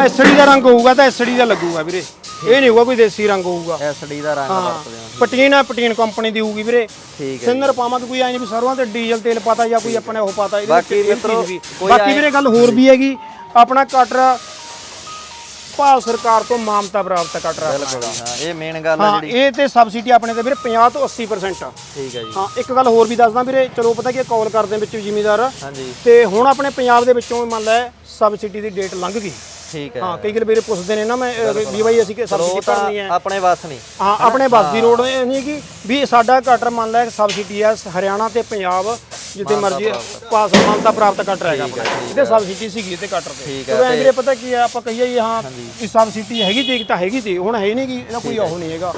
ਐਸਡੀ ਦਾ ਰੰਗ ਹੋਊਗਾ ਤਾਂ ਐਸਡੀ ਦਾ ਲੱਗੂਗਾ ਵੀਰੇ। ਇਹ ਨਹੀਂ ਹੋਊਗਾ ਕੋਈ ਦੇਸੀ ਰੰਗ ਹੋਊਗਾ। ਐਸਡੀ ਦਾ ਰੰਗ ਵਰਤਦੇ ਹਾਂ। ਪਟੀਨ ਹੈ ਪਟੀਨ ਕੰਪਨੀ ਦੀ ਹੋਊਗੀ ਵੀਰੇ। ਠੀਕ ਹੈ ਸਿੰਨਰ ਪਾਵਾਂਗੇ ਕੋਈ ਐ ਨਹੀਂ ਵੀ ਸਰੋਂ ਤੇ ਡੀਜ਼ਲ ਤੇਲ ਪਾਤਾ ਜਾਂ ਕੋਈ ਆਪਣੇ ਉਹ ਪਾਤਾ ਇਹਦੇ ਬਾਕੀ ਮਿੱਤਰੋ, ਬਾਕੀ ਵੀਰੇ ਗੱਲ ਹੋਰ ਵੀ ਹੈਗੀ ਆਪਣਾ ਕਟਰ ਭਾਰਤ ਸਰਕਾਰ ਤੋਂ ਮਾਨਤਾ ਪ੍ਰਾਪਤ ਕਟਰ ਹੈ ਬਿਲਕੁਲ ਜੀ, ਹਾਂ ਇਹ ਮੇਨ ਗੱਲ ਆ ਹਾਂ ਜਿਹੜੀ। ਇਹ ਤੇ ਸਬਸਿਡੀ ਆਪਣੇ ਤੇ ਵੀਰੇ 50 ਤੋਂ 80% ਆ। ਠੀਕ ਹੈ ਜੀ। ਹਾਂ ਇੱਕ ਗੱਲ ਹੋਰ ਵੀ ਦੱਸਦਾ ਵੀਰੇ ਚਲੋ ਪਤਾ ਕੀ ਕਾਲ ਕਰਦੇ ਵਿੱਚ ਜ਼ਿਮੀਦਾਰ। ਹਾਂਜੀ। ਤੇ ਹੁਣ ਆਪਣੇ ਪੰਜਾਬ ਦੇ ਵਿੱਚੋਂ ਮੰਨ ਲੈ ਸਬਸਿਡੀ ਦੀ ਡੇਟ ਲੰਘ ਗਈ। ਠੀਕ ਹੈ। ਹਾਂ ਕਈ ਗੱਲ ਵੀਰੇ ਪੁੱਛਦੇ ਨੇ ਨਾ ਮੈਂ ਵੀ ਬਾਈ ਅਸੀਂ ਕਿ ਸਬਸਿਡੀ ਭਰਨੀ ਹੈ? ਆਪਣੇ ਵੱਸ ਨਹੀਂ। ਹਾਂ ਆਪਣੇ ਬੱਸ ਦੀ ਰੋਡ ਨਹੀਂ ਕਿ ਵੀ ਸਾਡਾ ਕਟਰ ਮੰਨ ਲੈ ਸਬਸਿਡੀ ਆ ਹਰਿਆਣਾ ਤੇ ਪੰਜਾਬ ਜਿੱਥੇ ਮਰਜ਼ੀ ਪਾਸ ਮਾਨਤਾ ਪ੍ਰਾਪਤ ਕਟਰ ਹੈਗਾ ਆਪਣਾ। ਇਹਦੇ ਸਬਸਿਡੀ ਸੀਗੀ ਤੇ ਕਟਰ ਤੇ ਠੀਕ ਹੈ, ਵੀਰੇ ਪਤਾ ਕੀ ਆ ਆਪਾਂ ਕਹੀਏ ਹਾਂ ਇਹ ਸਬਸਿਡੀ ਹੈਗੀ ਤੇ ਤਾਂ ਹੈਗੀ ਤੇ ਹੁਣ ਹੈ ਨਹੀਂ ਕਿ ਇਹਦਾ ਕੋਈ ਉਹ ਨਹੀਂ ਹੈਗਾ।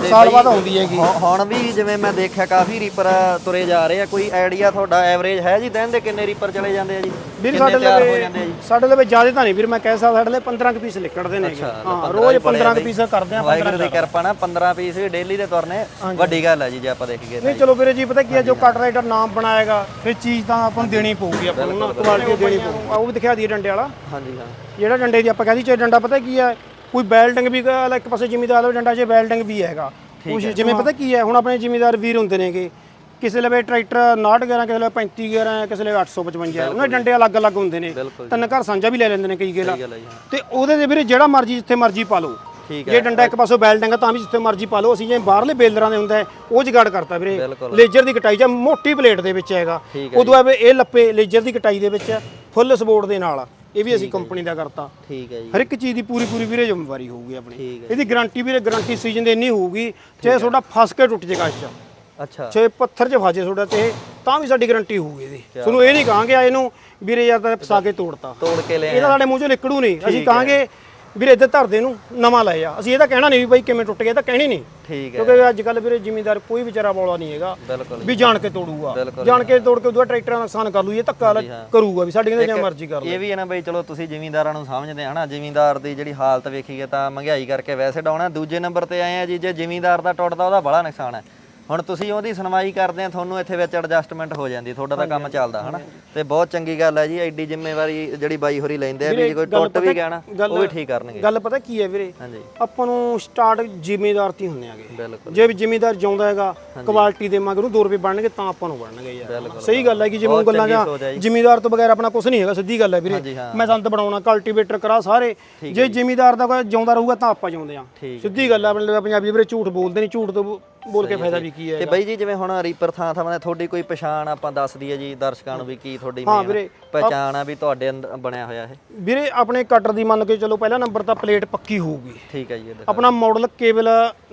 ਸਾਲ ਬਾਅਦ ਆਉਂਦੀ ਹੈਗੀ। ਹੁਣ- ਹੁਣ ਵੀ ਜਿਵੇਂ ਮੈਂ ਦੇਖਿਆ ਕਾਫੀ ਰੀਪਰ ਤੁਰੇ ਜਾ ਰਹੇ ਆ। ਕੋਈ ਆਈਡੀਆ ਤੁਹਾਡਾ ਐਵਰੇਜ ਹੈ ਜੀ? ਦਿਨ ਦੇ ਕਿੰਨੇ ਰੀਪਰ ਚਲੇ ਜਾਂਦੇ ਆ ਜੀ? ਵੀਰ ਕਿੰਨੇ ਸਾਡੇ ਤਿਆਰ ਹੋ ਲਵੇ ਜਾਂਦੇ ਆ ਜੀ? ਸਾਡੇ ਲਵੇ ਜ਼ਿਆਦਾ ਤਾਂ ਨਹੀਂ ਵੀਰ ਮੈਂ ਕਹਿ ਸਕਦਾ ਸਾਡੇ ਲਈ 15 ਕੁ ਪੀਸ ਲਿਕੜਦੇ ਨੇ ਹਾਂ ਰੋਜ਼ 15 ਕੁ ਪੀਸ ਕਰਦੇ ਆ ਵਾਹਿਗੁਰੂ ਦੀ ਕਿਰਪਾ ਨਾਲ 15 ਪੀਸ ਵੀ ਡੇਲੀ ਦੇ ਤੁਰਨੇ ਵੱਡੀ ਗੱਲ ਹੈ ਜੀ ਜੇ ਆਪਾਂ ਦੇਖੀਏ ਤਾਂ ਨਹੀਂ ਚਲੋ ਵੀਰੇ ਜੀ ਪਤਾ ਕੀ ਹੈ ਜੋ ਕਟ ਰਾਈਡਰ ਨਾਮ ਬਣਾਏਗਾ ਫਿਰ ਚੀਜ਼ ਤਾਂ ਆਪਾਂ ਨੂੰ ਦੇਣੀ ਪਊਗੀ ਆਪਾਂ ਨੂੰ ਨਾ ਕੁਆਲਿਟੀ ਦੇਣੀ ਪਊ। ਆਹ ਉਹ ਵੀ ਦਿਖਾ ਦਈਏ ਡੰਡੇ ਵਾਲਾ। ਹਾਂਜੀ ਹਾਂ। ਜਿਹੜਾ ਡੰਡੇ ਦੀ ਆਪਾਂ ਕਹਿੰਦੀ ਚੇ ਡੰਡਾ ਪਤਾ ਕੀ ਹੈ ਕੋਈ ਬੈਲਡਿੰਗ ਵੀ ਕ- ਇੱਕ ਪਾਸੇ ਜ਼ਿਮੀਦਾਰ ਵਾਲਾ ਡੰਡਾ 'ਚ ਬੈਲਡਿੰਗ ਵੀ ਹੈਗਾ। ਕੁਛ ਜਿਵੇਂ ਪਤਾ ਕੀ ਹੈ ਹੁਣ ਆਪਣੇ ਜ਼ਿਮੀਦਾਰ ਵੀਰ ਹੁੰਦੇ ਨੇਗੇ। ਕਿਸੇ ਲਵੇ ਟਰੈਕਟਰ 69 11 ਕਿਸੇ ਲਵੇ 35 11 ਕਿਸੇ ਲਵੇ 855 ਉਹਨਾਂ ਦੇ ਡੰਡੇ ਅਲੱਗ-ਅਲੱਗ ਹੁੰਦੇ ਨੇ। ਤਿੰਨ ਘਰ ਸਾਂਝਾ ਵੀ ਲੈ ਲੈਂਦੇ ਨੇ ਕਈ ਗੇਲਾ ਤੇ ਉਹਦੇ ਦੇ ਵੀਰੇ ਜਿਹੜਾ ਮਰਜ਼ੀ ਜਿੱਥੇ ਮਰਜ਼ੀ ਪਾ ਲਓ। ਜੇ ਡੰਡਾ ਇੱਕ ਪਾਸੋਂ ਬੈਲਡਿੰਗ ਆ ਤਾਂ ਵੀ ਜਿੱਥੇ ਮਰਜ਼ੀ ਪਾ ਲਓ। ਅਸੀਂ ਜੇ ਬਾਹਰਲੇ ਬੇਲਰਾਂ ਦੇ ਹੁੰਦਾ ਹੈ, ਉਹ ਜਗਾੜ ਕਰਤਾ ਵੀਰੇ। ਲੇਜ਼ਰ ਦੀ ਕਟਾਈ ਜਾਂ ਮੋਟੀ ਪਲੇਟ ਦੇ ਵਿੱਚ ਹੈਗਾ। ਉਦੋਂ ਐਵੇਂ ਇਹ ਲੱਪੇ ਲੇਜ਼ਰ ਦੀ ਕਟਾਈ ਦੇ ਵਿੱਚ ਫੁੱਲ ਸਪੋਰਟ ਦੇ ਨਾਲ। ਇਹ ਵੀ ਅਸੀਂ ਕੰਪਨੀ ਦਾ ਕਰਤਾ। ਠੀਕ ਹੈ ਜੀ। ਹਰ ਇੱਕ ਚੀਜ਼ ਦੀ ਪੂਰੀ ਪੂਰੀ ਵੀਰੇ ਜ਼ਿੰਮੇਵਾਰੀ ਹੋਊਗੀ ਆਪਣੀ। ਇਹਦੀ ਗਾਰੰਟੀ ਵੀਰੇ ਗਾਰੰਟੀ ਸੀਜ਼ਨ ਦੇ ਇੰਨੀ ਹੋਊਗੀ ਚਾਹੇ ਤੁਹਾਡਾ ਫਸ ਕੇ ਟੁੱਟ ਜੇ ਚ ਅੱਛਾ। ਚਾਹੇ ਪੱਥਰ 'ਚ ਫਾਜੇ ਤੁਹਾਡਾ ਤੇ ਤਾਂ ਵੀ ਸਾਡੀ ਗਾਰੰਟੀ ਹੋਊਗੀ ਇਹਦੀ। ਤੁਹਾਨੂੰ ਇਹ ਨਹੀਂ ਕਹਾਂਗੇ ਆ ਇਹਨੂੰ ਵੀਰੇ ਯਾਰ ਤਾਂ ਫਸਾ ਕੇ ਤੋੜਤਾ। ਤੋੜ ਕੇ ਲੈ ਇਹਦਾ ਸਾਡੇ ਮੂੰਹ ਚੋਂ ਨਿਕੜੂ ਨਹੀਂ। ਅਸੀਂ ਕਹਾਂਗੇ ਵੀਰੇ ਇੱਧਰ ਧਰਦੇ ਨੂੰ ਨਵਾਂ ਲੈ ਆ ਅਸੀਂ ਇਹ ਤਾਂ ਕਹਿਣਾ ਨਹੀਂ ਵੀ ਬਾਈ ਕਿਵੇਂ ਟੁੱਟ ਗਿਆ ਇਹ ਤਾਂ ਕਹਿਣੀ ਨਹੀਂ। ਠੀਕ ਹੈ। ਕਿਉਂਕਿ ਅੱਜ ਕੱਲ ਵੀਰੇ ਜ਼ਿਮੀਂਦਾਰ ਕੋਈ ਵਿਚਾਰਾ ਬੋਲਾ ਨਹੀਂ ਹੈਗਾ ਬਿਲਕੁਲ। ਵੀ ਜਾਣ ਕੇ ਤੋੜੂਗਾ। ਜਾਣ ਕੇ ਤੋੜ ਕੇ ਉਹਦਾ ਟਰੈਕਟਰਾਂ ਦਾ ਨੁਕਸਾਨ ਕਰ ਲੂ ਇਹ ਧੱਕਾ ਕਰੂਗਾ ਵੀ ਤਾਂ ਜਿਵੇਂ ਮਰਜ਼ੀ ਕਰ ਲਓ ਇਹ ਵੀ ਹੈ ਨਾ ਬਈ ਚਲੋ ਤੁਸੀਂ ਜ਼ਿਮੀਂਦਾਰਾਂ ਨੂੰ ਸਮਝਦੇ ਹਨਾ ਜ਼ਿਮੀਂਦਾਰ ਦੀ ਜਿਹੜੀ ਹਾਲਤ ਵੇਖੀਏ ਤਾਂ ਮਹਿੰਗਾਈ ਕਰਕੇ ਵੈਸੇ ਡਾਉਣਾ ਦੂਜੇ ਨੰਬਰ ਤੇ ਆਏ ਆ ਜੀ ਜੇ ਜ਼ਿਮੀਂਦਾਰ ਦਾ ਟੁੱਟਦਾ ਉਹਦਾ ਬੜਾ ਨੁਕਸਾਨ ਹੈ। ਹੁਣ ਤੁਸੀਂ ਉਹਦੀ ਸੁਣਵਾਈ ਕਰਦੇ ਆ ਤੁਹਾਨੂੰ ਇੱਥੇ ਵਿੱਚ ਐਡਜਸਟਮੈਂਟ ਹੋ ਜਾਂਦੀ ਤੁਹਾਡਾ ਤਾਂ ਕੰਮ ਚੱਲਦਾ ਹਨਾ? ਤੇ ਬਹੁਤ ਚੰਗੀ ਗੱਲ ਹੈ ਜੀ ਐਡੀ ਜ਼ਿੰਮੇਵਾਰੀ ਜਿਹੜੀ ਬਾਈ ਹੋਰੀ ਲੈਂਦੇ ਆ ਵੀ ਜੇ ਕੋਈ ਟੁੱਟ ਵੀ ਗਿਆ ਨਾ ਉਹ ਵੀ ਠੀਕ ਕਰਨਗੇ। ਗੱਲ ਪਤਾ ਕੀ ਹੈ ਵੀਰੇ? ਹਾਂਜੀ। ਆਪਾਂ ਨੂੰ ਸਟਾਰਟ ਜ਼ਿਮੀਂਦਾਰ ਤੋਂ ਹੁੰਦੇ ਆਗੇ। ਜੇ ਵੀ ਜ਼ਿਮੀਂਦਾਰ ਜਿਉਂਦਾ ਹੈਗਾ ਕੁਆਲਿਟੀ ਦੇ ਮਗਰ ਨੂੰ 2 ਰੁਪਏ ਬਣਨਗੇ ਤਾਂ ਆਪਾਂ ਨੂੰ ਬਣਨਗੇ ਯਾਰ। ਸਹੀ ਗੱਲ ਹੈ ਕਿ ਜਿਵੇਂ ਗੱਲਾਂ ਜਾਂ। ਜ਼ਿਮੀਂਦਾਰ ਤੋਂ ਬਗੈਰ ਆਪਣਾ ਕੁਝ ਨਹੀਂ ਹੈਗਾ ਸਿੱਧੀ ਗੱਲ ਹੈ ਵੀਰੇ। ਮੈਂ ਸੰਤ ਬਣਾਉਣਾ ਕਲਟੀਵੇਟਰ ਕਰਾ ਸਾਰੇ। ਜੇ ਜ਼ਿਮੀਂਦਾਰ ਦਾ ਕੋਈ ਜਿਉਂਦਾ ਰਹੂਗਾ ਤਾਂ ਆਪਾਂ ਜਿਉਂਦੇ ਆ ਸਿੱਧੀ ਗੱਲ ਹੈ ਆਪਣੇ ਪੰਜਾਬੀ ਵੀਰੇ ਝੂਠ ਬੋਲਦੇ ਨਹੀਂ ਝੂਠ ਤੋਂ ਬੋਲ ਕੇ ਫਾਇਦਾ ਵੀ ਕੀ ਹੈ ਤੇ ਬਈ ਜੀ ਜਿਵੇਂ ਹੁਣ ਰੀਪਰ ਥਾਂ ਥਾਂ ਤੇ ਤੁਹਾਡੀ ਕੋਈ ਪਛਾਣ ਆਪਾਂ ਦੱਸ ਦਈਏ ਜੀ ਦਰਸ਼ਕਾਂ ਨੂੰ ਵੀ ਕੀ ਤੁਹਾਡੀ ਪਹਿਚਾਣ ਆ ਵੀ ਤੁਹਾਡੇ ਅੰਦਰ ਬਣਿਆ ਹੋਇਆ ਇਹ? ਵੀਰੇ ਆਪਣੇ ਕਟਰ ਦੀ ਮੰਨ ਕੇ ਚਲੋ ਪਹਿਲਾ ਨੰਬਰ ਤਾਂ ਪਲੇਟ ਪੱਕੀ ਹੋਊਗੀ। ਠੀਕ ਹੈ ਜੀ ਆਪਣਾ ਮਾਡਲ ਕੇਵਲ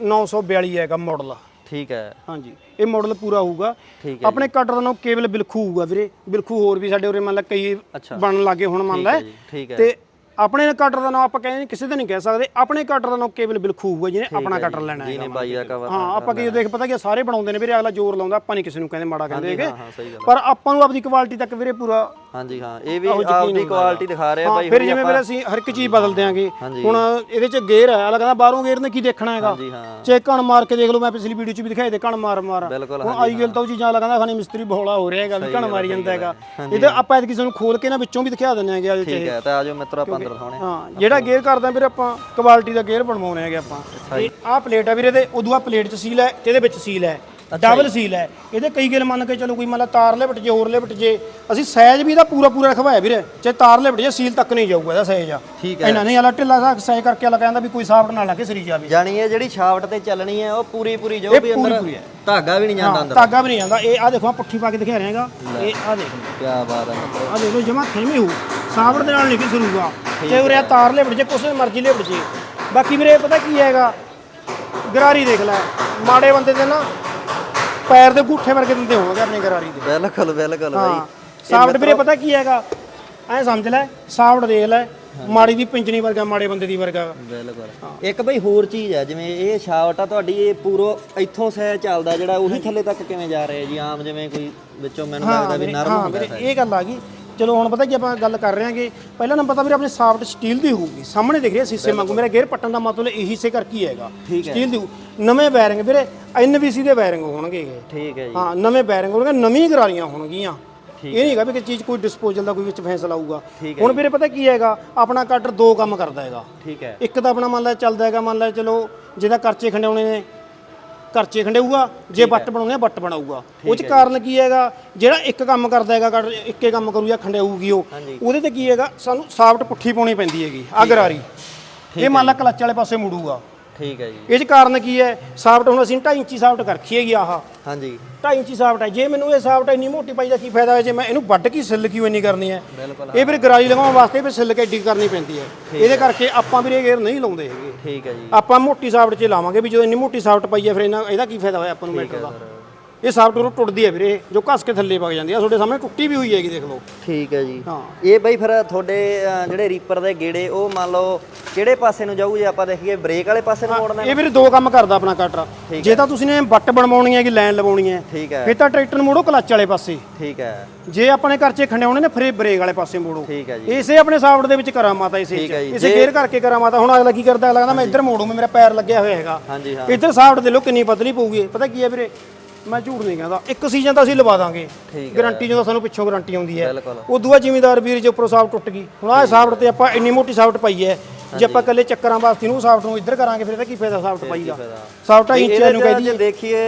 942 ਹੈਗਾ ਮਾਡਲ ਠੀਕ ਹੈ। ਹਾਂਜੀ ਇਹ ਮਾਡਲ ਪੂਰਾ ਹੋਊਗਾ। ਠੀਕ ਹੈ ਆਪਣੇ ਕਟਰ ਦਾ ਨਾਮ ਕੇਵਲ ਬਿਲਖੂ ਹੋਊਗਾ ਵੀਰੇ। ਬਿਲਖੂ ਹੋਰ ਵੀ ਸਾਡੇ ਉਰੇ ਮੰਨ ਲਾ ਕਈ। ਬਣਨ ਲੱਗੇ ਹੁਣ ਮੰਨ ਲੈ। ਜੀ ਠੀਕ ਹੈ। ਤੇ ਆਪਣੇ ਕਟਰ ਦਾ ਨਾਮ ਆਪਾਂ ਕਹਿੰਦੇ ਕਿਸੇ ਦਾ ਨਹੀਂ ਕਹਿ ਸਕਦੇ। ਆਪਣੇ ਕਟਰ ਦਾ ਨਾਮ ਕੇਵਲ ਬਿਲਖੂ ਹੋਊਗਾ ਜਿਹਨੇ ਆਪਣਾ ਕਟਰ ਲੈਣਾ ਜੀ। ਹੈ। ਨੇ ਬਾਈ ਦਾ ਕਵਰ ਹਾਂ ਆਪਾਂ ਕੀ ਦੇਖ ਪਤਾ ਕਿ ਸਾਰੇ ਬਣਾਉਂਦੇ ਨੇ ਵੀਰੇ ਅਗਲਾ ਜ਼ੋਰ ਲਾਉਂਦਾ ਆਪਾਂ ਨਹੀਂ ਕਿਸੇ ਨੂੰ ਕਹਿੰਦੇ ਮਾੜਾ ਕਹਿੰਦੇ ਹੈਗੇ। ਪਰ ਆਪਾਂ ਨੂੰ ਆਪਦੀ ਕੁਆਲਿਟੀ ਤੱਕ ਵੀਰੇ ਪੂਰਾ ਹਾਂਜੀ ਹਾਂ ਇਹ ਵੀ ਆਪਦੀ ਕੁਆਲਿਟੀ ਦਿਖਾ ਰਿਹਾ ਬਾਈ ਫਿਰ ਜਿਵੇਂ ਵੀਰੇ ਅਸੀਂ ਹਰ ਇੱਕ ਚੀਜ਼ ਬਦਲ ਦਿਆਂਗੇ। ਹੁਣ ਇਹਦੇ ਚ ਗੇਅਰ ਹੈ ਅਗਲਾ ਕਹਿੰਦਾ ਬਾਹਰੋਂ ਗੇਅਰ ਨੇ ਕੀ ਦੇਖਣਾ ਹੈਗਾ? ਜੀ ਹਾਂ। ਚੇ ਕਣ ਮਾਰ ਕੇ ਦੇਖ ਲਓ ਮੈਂ ਪਿਛਲੀ ਵੀਡੀਓ ਚ ਵੀ ਦਿਖਾਏ ਦੇ ਕਣ ਮਾਰ ਮਾਰ। ਹੁਣ ਆਈ ਗੱਲ ਤਾਂ ਉਹ ਚੀਜ਼ਾਂ ਲਗਾਉਂਦਾ ਖਾਣੀ ਮਿਸਤਰੀ ਬਹੋਲਾ ਹੋ ਰਿਹਾ ਹੈਗਾ ਵੀ ਕਣ ਮਾਰੀ ਜਾਂਦਾ ਹੈਗਾ। ਇਹਦੇ ਆਪਾਂ ਐਤਕੀ ਕਿਸੇ ਨੂੰ ਖੋਲ ਕੇ ਨਾ ਵਿੱਚੋਂ ਵੀ ਦਿਖਾ ਦਿੰਦੇ ਹੈਗੇ ਅੱਜ ਠੀਕ ਹੈ ਤਾਂ ਆਜੋ ਮਿੱਤਰੋ ਆਪਾਂ ਦਿਖਾਉਣੇ ਹਾਂ ਜਿਹੜਾ ਗੇਅਰ ਕਰਦੇ ਆ ਵੀਰੇ ਆਪਾਂ ਕੁਆਲਿਟੀ ਦਾ ਗੇਅਰ ਬਣਵਾਉਣੇ ਹੈਗੇ ਆਪਾਂ। ਆਹ ਪਲੇਟ ਆ ਵੀਰੇ ਤੇ ਉਦੋਂ ਆ ਪਲੇਟ ਚ ਸੀਲ ਹੈ ਤੇ ਇਹਦੇ ਵਿੱਚ ਸੀਲ ਹੈ। ਡਬਲ ਸੀਲ ਹੈ। ਇਹਦੇ ਕਈ ਗਿਲ ਮੰਨ ਕੇ ਚਲੋ ਕੋਈ ਮੰਨ ਲਾ ਤਾਰ ਲਿਪਟ ਜੇ ਹੋਰ ਲਿਪਟ ਜੇ ਅਸੀਂ ਸਾਈਜ਼ ਵੀ ਇਹਦਾ ਪੂਰਾ ਪੂਰਾ ਰਖਵਾਇਆ ਵੀਰੇ। ਚਾਹੇ ਤਾਰ ਲਿਪਟ ਜੇ ਸੀਲ ਤੱਕ ਨਹੀਂ ਜਾਊਗਾ ਇਹਦਾ ਸਾਈਜ਼ ਆ। ਠੀਕ ਇਹਨਾਂ ਨਹੀਂ ਆਲਾ ਢਿੱਲਾ ਸਾ ਸਾਈਜ਼ ਕਰਕੇ ਆਲਾ ਕਹਿੰਦਾ ਵੀ ਕੋਈ ਸਾਫਟ ਨਾ ਲੱਗੇ ਸਰੀ ਜਾਵੇ। ਜਾਣੀ ਇਹ ਜਿਹੜੀ ਛਾਵਟ ਤੇ ਚੱਲਣੀ ਹੈ ਉਹ ਪੂਰੀ ਪੂਰੀ ਜੋ ਵੀ ਅੰਦਰ ਪੂਰੀ ਹੈ। ਧਾਗਾ ਵੀ ਨਹੀਂ ਜਾਂਦਾ ਅੰਦਰ। ਧਾਗਾ ਵੀ ਨਹੀਂ ਜਾਂਦਾ। ਇਹ ਆ ਦੇਖੋ ਪੁੱਠੀ ਪਾ ਕੇ ਦਿਖਾ ਰਿਹਾ ਹੈਗਾ। ਇਹ ਆ ਦੇਖ ਕੀ ਬਾਤ ਹੈ। ਆ ਦੇਖ ਜਮਾ ਥੇਮੇ ਹੋ। ਸਾਵੜ ਦੇ ਨਾਲ ਨਹੀਂ ਕਿ ਸਰੂਗਾ ਤੇ ਉਰੇ ਤਾਰ ਲਿਪਟ ਜੇ ਕੁਛ ਮਰਜ਼ੀ ਲਿਪਟ ਜੇ। ਬਾਕੀ ਵੀਰੇ ਪਤਾ ਕੀ ਹੈਗਾ? ਗਰਾਰੀ ਦੇਖ ਲੈ। ਮਾੜੇ ਬੰਦੇ ਦੇ ਨਾ ਪੈਰ ਦੇ ਗੂਠੇ ਵਰਗੇ ਦਿੰਦੇ ਹੋਣਗੇ ਆਪਣੀ ਗਰਾਰੀ ਦੇ। ਬਿਲਕੁਲ ਬਿਲਕੁਲ ਹਾਂ ਬਾਈ। ਸਾਵੜ ਵੀਰੇ ਪਤਾ ਕੀ ਹੈਗਾ? ਐ ਸਮਝ ਲੈ ਸਾਵੜ ਦੇਖ ਲੈ ਮਾੜੀ ਦੀ ਪਿੰਚਣੀ ਵਰਗਾ ਮਾੜੇ ਬੰਦੇ ਦੀ ਵਰਗਾ। ਬਿਲਕੁਲ। ਇੱਕ ਬਈ ਹੋਰ ਚੀਜ਼ ਹੈ ਜਿਵੇਂ ਇਹ ਛਾਵਟ ਆ ਤੁਹਾਡੀ ਇਹ ਪੂਰੋ ਇੱਥੋਂ ਸਹਿ ਚੱਲਦਾ ਜਿਹੜਾ ਉਹੀ ਥੱਲੇ ਤੱਕ ਕਿਵੇਂ ਜਾ ਰਿਹਾ ਜੀ? ਆਮ ਜਿਵੇਂ ਕੋਈ ਵਿੱਚੋਂ ਮੈਨੂੰ ਲੱਗਦਾ ਵੀ ਨਰਮ ਹਾਂ ਹੁੰਦਾ ਇਹ ਗੱਲ ਆ ਗਈ। ਚਲੋ ਹੁਣ ਪਤਾ ਕੀ ਆਪਾਂ ਗੱਲ ਕਰ ਰਹੇ ਹਾਂਗੇ ਪਹਿਲਾ ਨੰਬਰ ਤਾਂ ਵੀਰੇ ਆਪਣੇ ਸਾਫਟ ਸਟੀਲ ਦੀ ਹੋਊਗੀ। ਸਾਹਮਣੇ ਦਿਖ ਰਿਹਾ ਸੀਸੇ ਵਾਂਗੂ। ਮੇਰਾ ਗੇਅਰ ਪੱਟਣ ਦਾ ਮਤਲਬ ਇਹੀ ਸੇ ਕਰਕੇ ਹੈਗਾ। ਸਟੀਲ ਦੀ। ਨਵੇਂ ਬੈਰਿੰਗ ਵੀਰੇ ਐਨਵੀਸੀ ਦੇ ਬੈਰਿੰਗ ਹੋਣਗੇ ਇਹ। ਠੀਕ ਹੈ ਜੀ। ਹਾਂ ਨਵੇਂ ਬੈਰਿੰਗ ਹੋਣਗੇ ਨਵੀਂ ਗਰਾਰੀਆਂ ਹੋਣਗੀਆਂ। ਇਹ ਨਹੀਂ ਹੈਗਾ ਵੀ ਕਿ ਚੀਜ਼ ਕੋਈ ਡਿਸਪੋਜ਼ਲ ਦਾ ਕੋਈ ਵਿੱਚ ਫੈਸਲਾ ਆਊਗਾ ਹੁਣ ਵੀਰੇ ਪਤਾ ਕੀ ਹੈਗਾ? ਆਪਣਾ ਕਟਰ ਦੋ ਕੰਮ ਕਰਦਾ ਹੈਗਾ। ਠੀਕ ਹੈ। ਇੱਕ ਤਾਂ ਆਪਣਾ ਮੰਨ ਲੈ ਚੱਲਦਾ ਹੈਗਾ ਮੰਨ ਲੈ ਚਲੋ ਜਿਹਦਾ ਕਰਚੇ ਖੰਡਾਉਣੇ ਨੇ ਕਰਚੇ ਖੰਡਾਊਗਾ ਜੇ ਬੱਟ ਬਣਾਉਣੇ ਆ ਬੱਟ ਬਣਾਊਗਾ। ਉਹ ਚ ਕਾਰਨ ਕੀ ਹੈਗਾ? ਜਿਹੜਾ ਇੱਕ ਕੰਮ ਕਰਦਾ ਹੈਗਾ ਇੱਕੇ ਕੰਮ ਕਰੂ ਜਾਂ ਖੰਡਾਊਗੀ ਉਹ ਉਹਦੇ ਤੇ ਕੀ ਹੈਗਾ? ਸਾਨੂੰ ਸਾਫਟ ਪੁੱਠੀ ਪਾਉਣੀ ਪੈਂਦੀ ਹੈਗੀ ਆ ਗਰਾਰੀ ਇਹ ਮੰਨ ਲੈ ਕਲੱਚ ਵਾਲੇ ਪਾਸੇ ਮੁੜੂਗਾ। ਠੀਕ ਹੈ ਜੀ। ਇਹ ਚ ਕਾਰਨ ਕੀ ਹੈ? ਸਾਫਟ ਹੁਣ ਅਸੀਂ 2.5 ਇੰਚੀ ਸਾਫਟ ਕਰ ਰੱਖੀ ਹੈਗੀ ਆਹ। ਹਾਂਜੀ। 2.5 ਇੰਚੀ ਸਾਫਟ ਹੈ। ਜੇ ਮੈਨੂੰ ਇਹ ਸਾਫਟ ਇੰਨੀ ਮੋਟੀ ਪਾਈ ਦਾ ਕੀ ਫਾਇਦਾ ਹੋਇਆ? ਜੇ ਮੈਂ ਇਹਨੂੰ ਵੱਢ ਕੇ ਸਿੱਲ ਕਿਉਂ ਇੰਨੀ ਕਰਨੀ ਹੈ? ਬਿਲਕੁਲ ਇਹ ਫਿਰ ਗਰਾਰੀ ਲਗਾਉਣ ਵਾਸਤੇ ਫਿਰ ਸਿੱਲ ਕੇ ਏਡੀ ਕਰਨੀ ਪੈਂਦੀ ਹੈ। ਇਹਦੇ ਕਰਕੇ ਆਪਾਂ ਵੀਰੇ ਗੇਅਰ ਨਹੀਂ ਲਾਉਂਦੇ ਹੈਗੇ। ਠੀਕ ਹੈ ਜੀ। ਆਪਾਂ ਮੋਟੀ ਸਾਫਟ 'ਚ ਲਾਵਾਂਗੇ ਵੀ ਜਦੋਂ ਇੰਨੀ ਮੋਟੀ ਸਾਫਟ ਪਾਈ ਹੈ ਫਿਰ ਇਹਨਾਂ ਇਹਦਾ ਕੀ ਫਾਇਦਾ ਹੋਇਆ ਆਪਾਂ ਨੂੰ ਮੀਟਰ ਦਾ? ਇਹ ਸਾਫਟ ਨੂੰ ਟੁੱਟਦੀ ਹੈ ਵੀਰੇ ਜੋ ਘਸ ਕੇ ਥੱਲੇ ਵਗ ਜਾਂਦੀ ਆ ਤੁਹਾਡੇ ਸਾਹਮਣੇ ਟੁੱਟੀ ਵੀ ਹੋਈ ਹੈਗੀ ਦੇਖ ਲਓ। ਠੀਕ ਹੈ ਜੀ। ਹਾਂ। ਇਹ ਬਈ ਫਿਰ ਤੁਹਾਡੇ ਜਿਹੜੇ ਰੀਪਰ ਦੇ ਗੇੜੇ ਉਹ ਮੰਨ ਲਓ ਕਿਹੜੇ ਪਾਸੇ ਨੂੰ ਜਾਊ ਜੇ ਆਪਾਂ ਦੇਖੀਏ ਬ੍ਰੇਕ ਵਾਲੇ ਪਾਸੇ ਨੂੰ ਮੋੜਨਾ ਇਹ ਵੀਰੇ ਦੋ ਕੰਮ ਕਰਦਾ ਆਪਣਾ ਕਟਰ। ਜੇ ਤਾਂ ਤੁਸੀਂ ਨੇ ਬੱਟ ਬਣਵਾਉਣੀ ਹੈ ਕਿ ਲਾਈਨ ਲਵਾਉਣੀ ਹੈ। ਠੀਕ ਹੈ। ਫਿਰ ਤਾਂ ਟਰੈਕਟਰ ਨੂੰ ਮੋੜੋ ਕਲੱਚ ਵਾਲੇ ਪਾਸੇ। ਠੀਕ ਹੈ। ਜੇ ਆਪਣੇ ਕਰਚੇ ਖੰਡਾਉਣੇ ਨੇ ਫਿਰ ਬ੍ਰੇਕ ਵਾਲੇ ਪਾਸੇ ਮੋੜੋ। ਠੀਕ ਹੈ ਜੀ। ਇਸੇ ਆਪਣੇ ਸਾਫਟ ਦੇ ਵਿੱਚ ਕਰਾਂ ਮਾਤਾ ਇਸੇ ਠੀਕ ਹੈ ਜੀ। ਚ ਇਸੇ ਗੇਅਰ ਕਰਕੇ ਕਰਾਂ ਮਾਤਾ। ਹੁਣ ਅਗਲਾ ਕੀ ਕਰਦਾ? ਅਗਲਾ ਕਹਿੰਦਾ ਮੈਂ ਇੱਧਰ ਮੋੜੂ ਮੇਰਾ ਪੈਰ ਲੱਗਿਆ ਹੋਇਆ ਹੈਗਾ। ਹਾਂਜੀ ਹਾਂ। ਇੱਧਰ ਸਾਫਟ ਦੇ ਲੋ ਕਿੰਨੀ ਪਤਲੀ ਪਊਗੀ। ਪਤਾ ਕੀ ਹੈ ਵੀਰੇ? ਮੈਂ ਝੂਠ ਨਹੀਂ ਕਹਿੰਦਾ। ਇੱਕ ਸੀਜ਼ਨ ਤਾਂ ਅਸੀਂ ਲਵਾ ਦਾਂਗੇ। ਠੀਕ ਗਾਰੰਟੀ ਜਦੋਂ ਸਾਨੂੰ ਪਿੱਛੋਂ ਗਾਰੰਟੀ ਆਉਂਦੀ ਹੈ। ਬਿਲਕੁਲ। ਉਦੋਂ ਬਾਅਦ ਜ਼ਿਮੀਦਾਰ ਵੀਰ ਜੇ ਉੱਪਰੋਂ ਸਾਫਟ ਟੁੱਟ ਗਈ। ਹੁਣ ਆਹ ਸਾਫਟ ਤੇ ਆਪਾਂ ਇੰਨੀ ਮੋਟੀ ਸਾਫਟ ਪਾਈ ਹੈ। ਜੇ ਆਪਾਂ ਇਕੱਲੇ ਚੱਕਰਾਂ ਵਾਸਤੇ ਨੂੰ ਸਾਫਟ ਨੂੰ ਇੱਧਰ ਕਰਾਂਗੇ ਫਿਰ ਇਹਦਾ ਕੀ ਫਾਇਦਾ ਸਾਫਟ ਪਾਈ ਦਾ? ਸਾਫਟ ਇੰਚ ਇਹਦੇ ਨੂੰ ਕਹਿ ਜੇ ਦੇਖੀਏ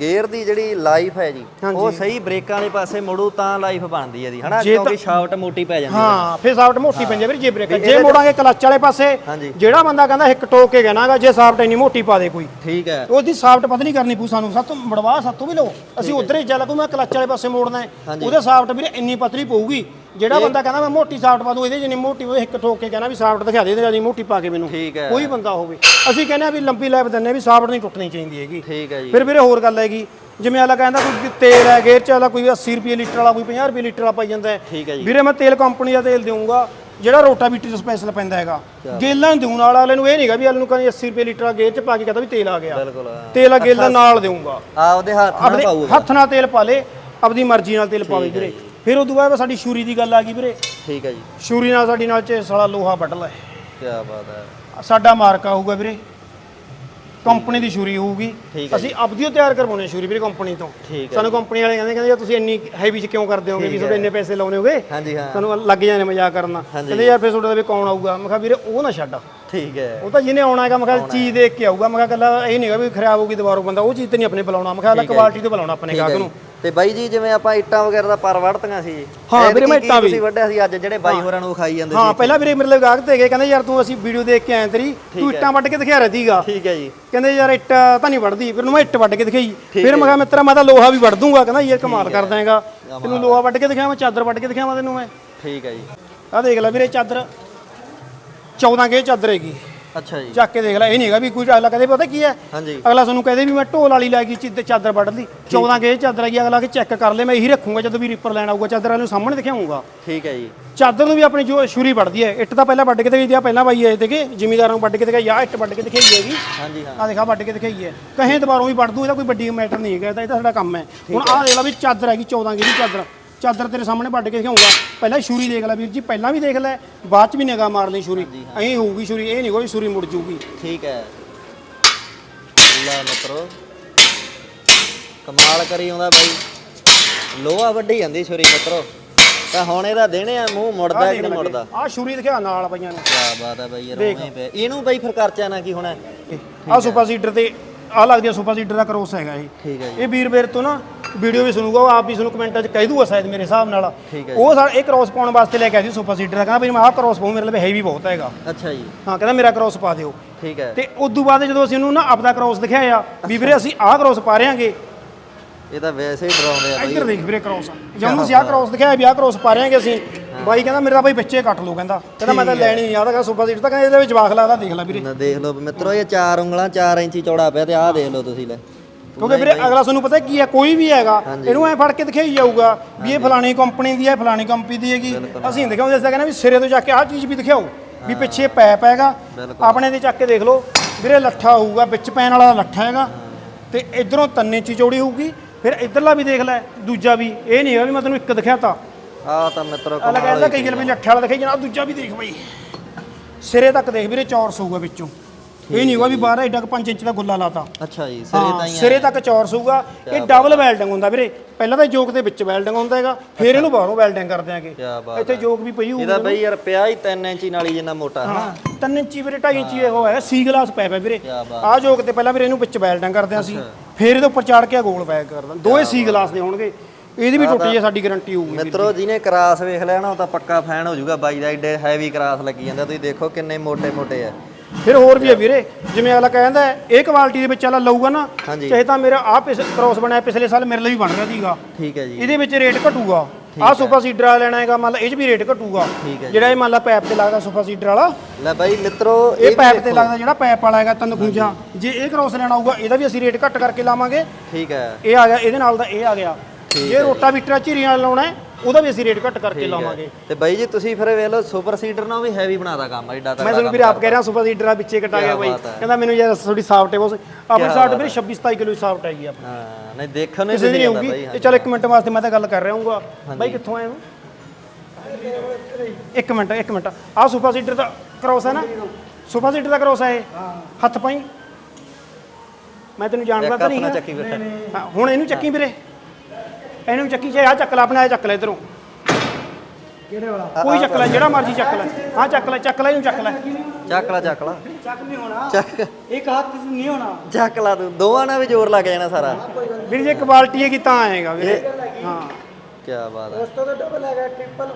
ਗੇਅਰ ਦੀ ਜਿਹੜੀ ਲਾਈਫ ਹੈ ਜੀ। ਉਹ ਸਹੀ ਬ੍ਰੇਕਾਂ ਵਾਲੇ ਪਾਸੇ ਮੁੜੂ ਤਾਂ ਲਾਈਫ ਬਣਦੀ ਹੈ ਦੀ ਹਨਾ? ਕਿਉਂਕਿ ਸ਼ਾਫਟ ਮੋਟੀ ਪੈ ਜਾਂਦੀ ਹੈ ਹਾਂ ਫਿਰ ਸਾਫਟ ਮੋਟੀ ਪੈਂਦੀ ਹੈ ਵੀਰ ਜੇ ਬ੍ਰੇਕ ਜੇ ਮੋੜਾਂਗੇ ਕਲੱਚ ਵਾਲੇ ਪਾਸੇ ਜਿਹੜਾ ਬੰਦਾ ਕਹਿੰਦਾ ਹਿੱਕ ਟੋਕ ਕੇ ਕਹਿਣਾਗਾ ਜੇ ਸਾਫਟ ਇੰਨੀ ਮੋਟੀ ਪਾ ਦੇ ਕੋਈ। ਠੀਕ ਹੈ। ਉਹਦੀ ਸਾਫਟ ਪਤਲੀ ਕਰਨੀ ਪਊ ਸਾਨੂੰ ਸਾਤੋਂ ਮੜਵਾ ਸਾਤੋਂ ਵੀ ਲਓ। ਅਸੀਂ ਉਧਰ ਹੀ ਚੱਲ ਕੋ ਮੈਂ ਕਲੱਚ ਵਾਲੇ ਪਾਸੇ ਮੋੜਨਾ ਹੈ। ਉਹਦੇ ਸਾਫਟ ਵੀਰੇ ਇੰਨੀ ਪਤਲੀ ਪਊਗੀ ਜਿਹੜਾ ਬੰਦਾ ਕਹਿੰਦਾ ਮੈਂ ਮੋਟੀ ਸਾਫਟ ਪਾ ਦੂੰ ਇਹਦੇ ਜਿੰਨੀ ਮੋਟੀ ਉਹ ਹਿੱਕ ਠੋਕ ਕੇ ਕਹਿੰਦਾ ਵੀ ਸਾਫਟ ਦਿਖਾ ਦੇ ਇਹਦੇ ਜਿੰਨੀ ਮੋਟੀ ਪਾ ਕੇ ਮੈਨੂੰ। ਠੀਕ ਹੈ। ਕੋਈ ਬੰਦਾ ਹੋਵੇ। ਅਸੀਂ ਕਹਿੰਦੇ ਆ ਵੀ ਲੰਬੀ ਲਾਈਫ ਦਿੰਨੇ ਵੀ ਸਾਫਟ ਨਹੀਂ ਟੁੱਟਣੀ ਚਾਹੀਦੀ ਹੈਗੀ। ਠੀਕ ਹੈ ਜੀ। ਫਿਰ ਵੀਰੇ ਹੋਰ ਗੱਲ ਹੈਗੀ ਜਿਵੇਂ ਆਲਾ ਕਹਿੰਦਾ ਕੋਈ ਤੇਲ ਹੈ ਗੇਅਰ ਚ ਵਾਲਾ ਕੋਈ 80 ਰੁਪਏ ਲੀਟਰ ਵਾਲਾ ਕੋਈ 50 ਰੁਪਏ ਲੀਟਰ ਵਾਲਾ ਪਾਈ ਜਾਂਦਾ ਹੈ। ਠੀਕ ਹੈ ਜੀ। ਵੀਰੇ ਮੈਂ ਤੇਲ ਕੰਪਨੀ ਦਾ ਤੇਲ ਦੇਵਾਂਗਾ ਜਿਹੜਾ ਰੋਟਾਵੀਟਰ ਸਪੈਸ਼ਲ ਪੈਂਦਾ ਹੈਗਾ। ਗੇਲਾਂ ਦੇਉਣ ਵਾਲਾ ਵਾਲੇ ਨੂੰ ਇਹ ਨਹੀਂਗਾ ਵੀ ਵਾਲੇ ਨੂੰ ਕਹਿੰਦੇ 80 ਰੁਪਏ ਲੀਟਰ ਗੇਰ ਚ ਪਾ ਕੇ ਕਹਿੰਦਾ ਵੀ ਤੇਲ ਆ ਗਿਆ। ਬਿਲਕੁਲ ਤੇਲ ਆ ਗੇਲਾਂ ਨਾਲ ਦੇਊਂਗਾ। ਆ ਉਹਦੇ ਹੱਥ ਨਾਲ ਆਪਣੇ ਪਾਊਗਾ। ਹੱਥ ਨਾਲ ਤੇਲ ਪਾ ਲੇ ਆਪਣੀ ਮਰਜ਼ੀ ਨਾਲ ਤੇਲ ਪਾਵੇ ਵੀਰੇ। ਫਿਰ ਉਦੋਂ ਬਾਅਦ ਸਾਡੀ ਸ਼ੂਰੀ ਦੀ ਗੱਲ ਆ ਗਈ ਵੀਰੇ। ਠੀਕ ਹੈ ਜੀ। ਸ਼ੂਰੀ ਨਾਲ ਸਾਡੀ ਨਾਲ ਚ ਸਾਲਾ ਲੋਹਾ ਵੱਢ ਲੈ। ਕੀ ਬਾਤ ਹੈ ਸਾਡਾ ਮਾਰਕਾ ਹੋਊਗਾ ਵੀਰੇ। ਕੰਪਨੀ ਦੀ ਸ਼ੂਰੀ ਹੋਊਗੀ। ਠੀਕ ਹੈ ਅਸੀਂ ਆਪਦੀ ਤਿਆਰ ਕਰਵਾਉਣੇ ਸ਼ੂਰੀ ਵੀਰੇ ਕੰਪਨੀ ਤੋਂ। ਸਾਨੂੰ ਕੰਪਨੀ ਵਾਲੇ ਕਹਿੰਦੇ ਕਹਿੰਦੇ ਯਾਰ ਤੁਸੀਂ ਇੰਨੀ ਹੈਵੀ ਚ ਕਿਉਂ ਕਰਦੇ ਹੋਗੇ ਵੀ ਤੁਹਾਡੇ ਇੰਨੇ ਪੈਸੇ ਲਾਉਣੇ ਹੋਗੇ? ਹਾਂਜੀ ਹਾਂ। ਤੁਹਾਨੂੰ ਲੱਗ ਜਾਣੇ ਮਜ਼ਾਕ ਕਰਨਾ। ਕਹਿੰਦੇ ਯਾਰ ਫਿਰ ਤੁਹਾਡੇ ਵੀ ਕੌਣ ਆਊਗਾ? ਮੈਂ ਕਿਹਾ ਵੀਰੇ ਉਹ ਨਾ ਛੱਡ। ਠੀਕ ਹੈ। ਉਹ ਤਾਂ ਜਿਹਨੇ ਆਉਣਾ ਹੈਗਾ ਮੈਂ ਕਿਹਾ ਚੀਜ਼ ਦੇਖ ਕੇ ਆਊਗਾ। ਮੈਂ ਕਿਹਾ ਕੱਲਾ ਇਹ ਨਹੀਂ ਹੈਗਾ ਵੀ ਖਰਾਬ ਹੋਊਗੀ ਦੁਬਾਰਾ ਬੰਦਾ ਉਹ ਚੀਜ਼ ਤੇ ਨਹੀਂ ਆਪਣੇ ਬੁਲਾਉਣਾ। ਮੈਂ ਕਿਹਾ ਅਲੱਗ ਕੁਆਲਿਟੀ ਤੇ ਬੁਲਾਉਣਾ ਆਪਣੇ ਗਾਹਕ ਨੂੰ। ਤੇ ਬਾਈ ਜੀ ਜਿਵੇਂ ਆਪਾਂ ਇੱਟਾਂ ਵਗੈਰਾ ਦਾ ਪਰ ਵੜਤੀਆਂ ਸੀ ਹਾਂ, ਵੀਰੇ ਮੈਂ ਇੱਟਾਂ ਵੀ- ਤੁਸੀਂ ਵੱਢਿਆ ਸੀ ਅੱਜ ਜਿਹੜੇ ਬਾਈ ਹੋਰਾਂ ਨੂੰ ਖਾਈ ਜਾਂਦੇ ਹਾਂ ਪਹਿਲਾਂ ਵੀਰੇ ਮੇਰੇ ਲਈ ਗਾਹਕ ਤੇ ਗਏ ਕਹਿੰਦੇ ਯਾਰ ਤੂੰ ਅਸੀਂ ਵੀਡੀਓ ਦੇਖ ਕੇ ਆਏ ਤੇਰੀ ਤੂੰ ਇੱਟਾਂ ਵੱਢ ਕੇ ਦਿਖਾ ਰਿਹਾ ਸੀਗਾ ਠੀਕ ਹੈ ਜੀ। ਕਹਿੰਦੇ ਯਾਰ ਇੱਟ ਤਾਂ ਨਹੀਂ ਵੜਦੀ ਫਿਰ ਨੂੰ ਮੈਂ ਇੱਟ ਵੱਢ ਕੇ ਦਿਖਾਈ। ਫਿਰ ਮੈਂ ਕਿਹਾ ਮਿੱਤਰਾ ਮੈਂ ਤਾਂ ਲੋਹਾ ਵੀ ਵੱਢ ਦੂੰਗਾ ਕਹਿੰਦਾ ਯਾਰ ਕਮਾਲ ਕਰਦਾ ਹੈਗਾ। ਤੈਨੂੰ ਲੋਹਾ ਵੱਢ ਕੇ ਦਿਖਾਵਾਂ ਚਾਦਰ ਵੱਢ ਕੇ ਦਿਖਾਵਾਂ ਤੈਨੂੰ ਮੈਂ? ਠੀਕ ਹੈ ਜੀ। ਆਹ ਦੇਖ ਲੈ ਵੀਰੇ ਚਾਦਰ। 14 ਗੇ ਚਾਦਰ ਹੈਗੀ। ਅੱਛਾ ਜੀ। ਚੱਕ ਕੇ ਦੇਖ ਲੈ ਇਹ ਨਹੀਂ ਹੈਗਾ ਵੀ ਕੋਈ ਅਗਲਾ ਕਹਦੇ ਪਤਾ ਕੀ ਹੈ? ਹਾਂਜੀ। ਅਗਲਾ ਤੁਹਾਨੂੰ ਕਹਦੇ ਵੀ ਮੈਂ ਢੋਲ ਵਾਲੀ ਲੈ ਗਈ ਚਿੱਦ ਚਾਦਰ ਵੱਢ ਲਈ। 14 ਗੇ ਚਾਦਰ ਹੈਗੀ ਅਗਲਾ ਕੇ ਚੈੱਕ ਕਰ ਲੈ ਮੈਂ ਇਹੀ ਰੱਖੂੰਗਾ ਜਦੋਂ ਵੀ ਰੀਪਰ ਲੈਣ ਆਊਗਾ ਚਾਦਰ ਵਾਲੇ ਨੂੰ ਸਾਹਮਣੇ ਦਿਖਾਉਂਗਾ ਠੀਕ ਹੈ ਜੀ। ਚਾਦਰ ਨੂੰ ਵੀ ਆਪਣੀ ਜੋ ਛੁਰੀ ਵੱਢਦੀ ਹੈ ਇੱਟ ਤਾਂ ਪਹਿਲਾਂ ਵੱਢ ਕੇ ਦਿਖਾਈ ਦੀ ਆ ਪਹਿਲਾਂ ਬਾਈ ਆਏ ਤੇਗੇ ਜ਼ਿਮੀਦਾਰਾਂ ਨੂੰ ਵੱਢ ਕੇ ਦਿਖਾਈ ਆ ਇੱਟ ਵੱਢ ਕੇ ਦਿਖਾਈ ਹੈਗੀ। ਹਾਂਜੀ ਹਾਂ। ਆ ਦੇਖਾ ਵੱਢ ਕੇ ਦਿਖਾਈ ਹੈ। ਕਹੇ ਦੁਬਾਰੋਂ ਵੀ ਵੱਢ ਦੂ ਇਹਦਾ ਕੋਈ ਵੱਡੀ ਮੈਟਰ ਨਹੀਂ ਹੈਗਾ ਇਹ ਤਾਂ ਸਾਡਾ ਕੰਮ ਹੈ। ਹੁਣ ਆਹ ਦੇਖ ਲੈ ਵੀ ਚਾਦਰ ਹੈਗੀ 14 ਗੇ ਦੀ ਚਾਦਰ। ਚਾਦਰ ਤੇਰੇ ਸਾਹਮਣੇ ਵੱਢ ਕੇ ਦਿਖਾਉਂਗਾ। ਪਹਿਲਾਂ ਛੁਰੀ ਦੇਖ ਲੈ ਵੀਰ ਜੀ ਪਹਿਲਾਂ ਵੀ ਦੇਖ ਲੈ ਬਾਅਦ ਚ ਵੀ ਨਿਗਾਹ ਮਾਰ ਲਈ ਛੁਰੀ। ਐਂ ਹੋਊਗੀ ਛੁਰੀ ਇਹ ਨਹੀਂ ਕੋਈ ਛੁਰੀ ਮੁੜ ਜੂਗੀ। ਠੀਕ ਹੈ। ਲੈ ਮਿੱਤਰੋ ਕਮਾਲ ਕਰੀ ਆਉਂਦਾ ਬਾਈ। ਲੋਹਾ ਵੱਢੀ ਜਾਂਦੀ ਛੁਰੀ ਮਿੱਤਰੋ। ਤਾਂ ਹੁਣ ਇਹਦਾ ਦੇਣੇ ਆ ਮੂੰਹ ਮੁੜਦਾ ਕਿ ਨਹੀਂ ਮੁੜਦਾ? ਆਹ ਛੁਰੀ ਦਿਖਾ ਨਾਲ ਪਈਆਂ ਨੇ। ਕੀ ਬਾਤ ਹੈ ਬਾਈ ਹੀ ਪਿਆ ਇਹਨੂੰ ਬਾਈ ਫਿਰ ਖਰਚਾ ਨਾ ਕੀ ਹੋਣਾ? ਆਹ ਸੁਪਰ ਸੀਡਰ ਤੇ ਆਹ ਲੱਗਦੀ ਆ ਸੁਪਰ ਸੀਡਰ ਦਾ ਕਰੋਸ ਹੈਗਾ ਇਹ। ਠੀਕ ਹੈ ਜੀ। ਇਹ ਵੀਰ ਵੀਰ ਤੋਂ ਨਾ ਵੀਡੀਓ ਵੀ ਸੁਣੂਗਾ ਉਹ ਆਪ ਵੀ ਤੁਹਾਨੂੰ ਕਮੈਂਟਾਂ 'ਚ ਕਹਿ ਦੂਗਾ ਸ਼ਾਇਦ ਮੇਰੇ ਹਿਸਾਬ ਨਾਲ। ਉਹ ਸਾ ਇਹ ਕ੍ਰੋਸ ਪਾਉਣ ਵਾਸਤੇ ਲੈ ਕੇ ਆਇਆ ਸੀ ਸੁਪਰ ਸੀਡਰ ਦਾ ਕਹਿੰਦਾ ਵੀ ਮੈਂ ਆਹ ਕ੍ਰੋਸ ਪਾਉਂ ਮੇਰੇ ਲਈ ਹੈਵੀ ਬਹੁਤ ਹੈਗਾ। ਅੱਛਾ ਜੀ। ਹਾਂ ਕਹਿੰਦਾ ਮੇਰਾ ਕ੍ਰੋਸ ਪਾ ਦਿਓ। ਠੀਕ ਹੈ। ਤੇ ਉਸ ਤੋਂ ਬਾਅਦ ਜਦੋਂ ਅਸੀਂ ਉਹਨੂੰ ਨਾ ਆਪਦਾ ਕ੍ਰੋਸ ਦਿਖਾਇਆ ਵੀ ਵੀਰੇ ਅਸੀਂ ਆਹ ਕ੍ਰੋਸ ਪਾ ਰਹੇਗੇ ਇਹ ਤਾਂ ਵੈਸੇ ਹੀ ਡਰਾਉਂਦੇ ਆ ਬਾਈ। ਇੱਧਰ ਦੇਖ ਵੀਰੇ ਕ੍ਰੋਸ ਜਦੋਂ ਉਹਨੂੰ ਅਸੀਂ ਆਹ ਕ੍ਰੋਸ ਦਿਖਾਇਆ ਵੀ ਆਹ ਕ੍ਰੋਸ ਪਾ ਰਹੇਗੇ ਅਸੀਂ ਬਾਈ ਕਹਿੰਦਾ ਮੇਰਾ ਬਾਈ ਬੱਚੇ ਕੱਟ ਲਓ ਕਹਿੰਦਾ। ਕਹਿੰਦਾ ਮੈਂ ਤਾਂ ਲੈਣੀ ਨਹੀਂ ਆਦਾ ਕਹਿੰਦਾ ਸੁਪਰ ਸੀਡਰ ਤਾਂ ਕਹਿੰਦਾ ਇਹਦੇ ਵਿੱਚ ਜਵਾਖ ਲੱਗਦਾ ਦੇਖ ਲੈ ਵੀਰੇ। ਦੇਖ ਲਓ ਮਿੱਤਰੋ ਇਹ 4 ਉਂਗਲਾਂ 4 ਇੰਚੀ ਚੌੜਾ ਪਿਆ ਤੇ ਆਹ ਦੇਖ ਲਓ ਤੁਸੀਂ ਲੈ। ਕਿਉਂਕਿ ਵੀਰੇ ਅਗਲਾ ਤੁਹਾਨੂੰ ਪਤਾ ਕੀ ਹੈ ਕੋਈ ਵੀ ਹੈਗਾ ਇਹਨੂੰ ਐ ਫੜ ਕੇ ਦਿਖਾਈ ਜਾਊਗਾ ਵੀ ਇਹ ਫਲਾਣੀ ਕੰਪਨੀ ਦੀ ਹੈ ਫਲਾਣੀ ਕੰਪਨੀ ਦੀ ਹੈਗੀ। ਅਸੀਂ ਦਿਖਾਉਂਦੇ ਅਸੀਂ ਕਹਿੰਦੇ ਵੀ ਸਿਰੇ ਤੋਂ ਚੱਕ ਕੇ ਆਹ ਚੀਜ਼ ਵੀ ਦਿਖਾਓ ਵੀ ਪਿੱਛੇ ਪੈਪ ਹੈਗਾ ਆਪਣੇ ਦੇ ਚੱਕ ਕੇ ਦੇਖ ਲਓ। ਵੀਰੇ ਲੱਠਾ ਹੋਊਗਾ ਵਿੱਚ ਪੈਣ ਵਾਲਾ ਲੱਠਾ ਹੈਗਾ। ਤੇ ਇਧਰੋਂ ਤਿੰਨ ਚੌੜੀ ਹੋਊਗੀ ਫਿਰ ਇਧਰਲਾ ਵੀ ਦੇਖ ਲੈ ਦੂਜਾ ਵੀ। ਇਹ ਨਹੀਂ ਹੈਗਾ ਵੀ ਮੈਂ ਤੈਨੂੰ ਇੱਕ ਦਿਖਾਤਾ। ਆਹ ਤਾਂ ਮਿੱਤਰੋ ਅਗਲਾ ਕਹਿੰਦਾ ਕਈ ਗੱਲ ਵੀ ਲੱਠੇ ਵਾਲਾ ਦਿਖਾਈ ਜਾਣਾ ਦੂਜਾ ਵੀ ਦੇਖ ਬਈ। ਸਿਰੇ ਤੱਕ ਦੇਖ ਵੀਰੇ ਚੌਰਸ ਹੋਊਗਾ ਵਿੱਚੋਂ। ਇਹ ਨਹੀਂ ਹੋਗਾ ਵੀ 12 ਏਡਾ 5 ਇੰਚ ਦਾ ਗੁੱਲਾ ਲਾਤਾ। ਅੱਛਾ ਜੀ ਸਿਰੇ ਤਾਂ ਹੀ ਸਿਰੇ ਤੱਕ ਚੌਰਸ ਹੋਊਗਾ ਇਹ ਡਬਲ ਵੈਲਡਿੰਗ ਹੁੰਦਾ ਵੀਰੇ। ਪਹਿਲਾਂ ਤਾਂ ਜੋਕ ਦੇ ਵਿੱਚ ਵੈਲਡਿੰਗ ਹੁੰਦਾ ਹੈਗਾ ਫਿਰ ਇਹਨੂੰ ਬਾਹਰੋਂ ਵੈਲਡਿੰਗ ਕਰ ਦਿਆਂਗੇ ਇੱਥੇ ਜੋਕ ਵੀ ਪਈ ਹੋਊਗੀ ਇਹਦਾ ਬਈ ਯਾਰ ਪਿਆ ਹੀ 3 ਇੰਚੀ ਨਾਲੀ ਜਿੰਨਾ ਮੋਟਾ ਹਾਂ ਤਿੰਨ ਇੰਚੀ ਵੀਰੇ 2.5 ਇੰਚੀ ਇਹ ਹੋਇਆ ਸੀ ਗਲਾਸ ਪੈ ਵੀਰੇ। ਆਹ ਜੋਕ ਤੇ ਪਹਿਲਾਂ ਵੀਰੇ ਇਹਨੂੰ ਵਿੱਚ ਵੈਲਡਿੰਗ ਕਰਦੇ ਸੀ ਫਿਰ ਇਹਦੇ ਉੱਪਰ ਚਾੜ ਕੇ ਆਹ ਗੋਲ ਬੈਕ ਕਰਦਾ। ਦੋਏ ਸੀ ਗਲਾਸ ਦੇ ਹੋਣਗੇ। ਇਹਦੀ ਵੀ ਟੁੱਟ ਜੇ ਸਾਡੀ ਗਾਰੰਟੀ ਹੋਊਗੀ ਮਿੱਤਰੋ ਜਿਹਨੇ ਕਰਾਸ ਵੇਖ ਲਿਆ ਉਹ ਤਾਂ ਪੱਕਾ ਫੈਨ ਹੋ ਜਾਊਗਾ। ਬਾਈ ਦਾ ਐਡੇ ਹੈਵੀ ਕਰਾਸ ਲੱਗੀ ਜਾਂਦਾ। ਤੁਸੀਂ ਦੇਖੋ ਕਿੰਨੇ ਮੋਟੇ ਮੋਟੇ ਆ। ਫਿਰ ਹੋਰ ਵੀ ਹੈ ਵੀਰੇ ਜਿਵੇਂ ਅਗਲਾ ਕਹਿੰਦਾ ਹੈ, ਇਹ ਕੁਆਲਿਟੀ ਦੇ ਵਿੱਚ ਵਾਲਾ ਲਊਗਾ ਨਾ ਹਾਂਜੀ। ਚਾਹੇ ਤਾਂ ਮੇਰਾ ਆਹ ਕ੍ਰੋਸ ਬਣਿਆ ਪਿਛਲੇ ਸਾਲ ਮੇਰੇ ਲਈ ਵੀ ਬਣ ਰਿਹਾ ਸੀਗਾ। ਠੀਕ ਹੈ ਜੀ। ਇਹਦੇ ਵਿੱਚ ਰੇਟ ਘਟੂਗਾ। ਆਹ ਸੁਪਰ ਸੀਡਰ ਵਾਲਾ ਲੈਣਾ ਹੈਗਾ ਮੰਨ ਲਾ ਇਹ 'ਚ ਵੀ ਰੇਟ ਘਟੂਗਾ। ਠੀਕ ਹੈ ਜੀ। ਜਿਹੜਾ ਇਹ ਮੰਨ ਲਾ ਪੈਪ ਤੇ ਲੱਗਦਾ ਸੁਪਰ ਸੀਡਰ ਵਾਲਾ। ਲੈ ਬਾਈ ਮਿੱਤਰੋ ਇਹ ਵੀ ਪੈਪ ਤੇ ਦੇਖੋ। ਲੱਗਦਾ ਜਿਹੜਾ ਪੈਪ ਵਾਲਾ ਹੈਗਾ ਤਿੰਨ ਖੁੰਝਾਂ ਜੇ ਇਹ ਕ੍ਰੋਸ ਲੈਣਾ ਹੋਊਗਾ ਇਹਦਾ ਵੀ ਅਸੀਂ ਰੇਟ ਘੱਟ ਕਰਕੇ ਲਾਵਾਂਗੇ। ਠੀਕ ਹੈ। ਇਹ ਆ ਗਿਆ ਇਹਦੇ ਨਾਲ ਦਾ ਇਹ ਆ ਗਿਆ। ਜੇ ਰੋਟਾ ਵੀਟਰਾ ਝੀਰੀਆਂ ਲਾਉਣਾ ਹੈ ਉਹਦਾ ਵੀ ਅਸੀਂ ਰੇਟ ਘੱਟ ਕਰਕੇ ਲਾਵਾਂਗੇ। ਤੇ ਬਾਈ ਜੀ ਤੁਸੀਂ ਫਿਰ ਵੇਖ ਲਓ ਸੁਪਰ ਸੀਡਰ ਨਾਲ ਵੀ ਹੈਵੀ ਬਣਾਦਾ ਕੰਮ ਐਡਾ ਮੈਂ ਤੱਕ ਤੁਹਾਨੂੰ ਵੀਰੇ ਆਪ ਕਹਿ ਰਿਹਾ ਸੁਪਰ ਸੀਡਰ ਆ ਵਿੱਚੇ ਕਟਾ ਗਿਆ ਬਾਈ। ਕਹਿੰਦਾ ਮੈਨੂੰ ਯਾਰ ਥੋੜੀ ਸਾਫਟ ਹੈ ਬਸ। ਆਪਣੀ ਸਾਫਟ ਵੀਰੇ 26 27 ਕਿਲੋ ਸਾਫਟ ਹੈਗੀ ਆਪਣੀ। ਹਾਂ ਨਹੀਂ ਦੇਖਣ ਨੂੰ ਨਹੀਂ ਬਾਈ ਤੇ ਚਲ ਇੱਕ ਮਿੰਟ ਵਾਸਤੇ ਮੈਂ ਤਾਂ ਗੱਲ ਕਰ ਰਿਹਾ ਹੂੰਗਾ। ਬਾਈ ਕਿੱਥੋਂ ਆਏ ਹੋ? ਇੱਕ ਮਿੰਟ ਇੱਕ ਮਿੰਟ। ਆਹ ਸੁਪਰ ਸੀਡਰ ਦਾ ਕ੍ਰੋਸ ਹੈ ਨਾ? ਸੁਪਰ ਸੀਡਰ ਦਾ ਕ੍ਰੋਸ ਹੈ ਇਹ? ਹੱਥ ਪਾਈ। ਮੈਂ ਤੈਨੂੰ ਜਾਣਦਾ ਤਾਂ ਨਹੀਂ ਹੁਣ ਇਹਨੂੰ ਚੱਕੀ ਵੀਰੇ। ਇਹਨੂੰ ਚੱਕੀ ਜੇ ਆ ਚੱਕ ਲੈ ਆਪਣਾ ਇਹ ਚੱਕ ਲੈ ਇਧਰੋਂ। ਕਿਹੜੇ ਵਾਲਾ? ਕੋਈ ਚੱਕ ਲੈ ਜਿਹੜਾ ਮਰਜ਼ੀ ਚੱਕ ਲੈ। ਹਾਂ ਚੱਕ ਲੈ ਚੱਕ ਲੈ ਇਹਨੂੰ ਚੱਕ ਲੈ। ਚੱਕ ਲਾ ਚੱਕ ਲਾ। ਚੱਕ ਨਹੀਂ ਹੋਣਾ। ਚੱਕ। ਇੱਕ ਹੱਥ ਨਹੀਂ ਹੋਣਾ। ਚੱਕ ਲਾ ਤੂੰ। ਦੋਵਾਂ ਨਾਲ ਵੀ ਜ਼ੋਰ ਲੱਗ ਜਾਣਾ ਸਾਰਾ। ਵੀਰ ਜੇ ਕੁਆਲਿਟੀ ਹੈਗੀ ਤਾਂ ਆਏਗਾ ਵੀਰੇ। ਹਾਂ। ਕੀ ਬਾਤ ਹੈ। ਤੋਂ ਤਾਂ ਡਬਲ ਹੈਗਾ ਟ੍ਰਿਪਲ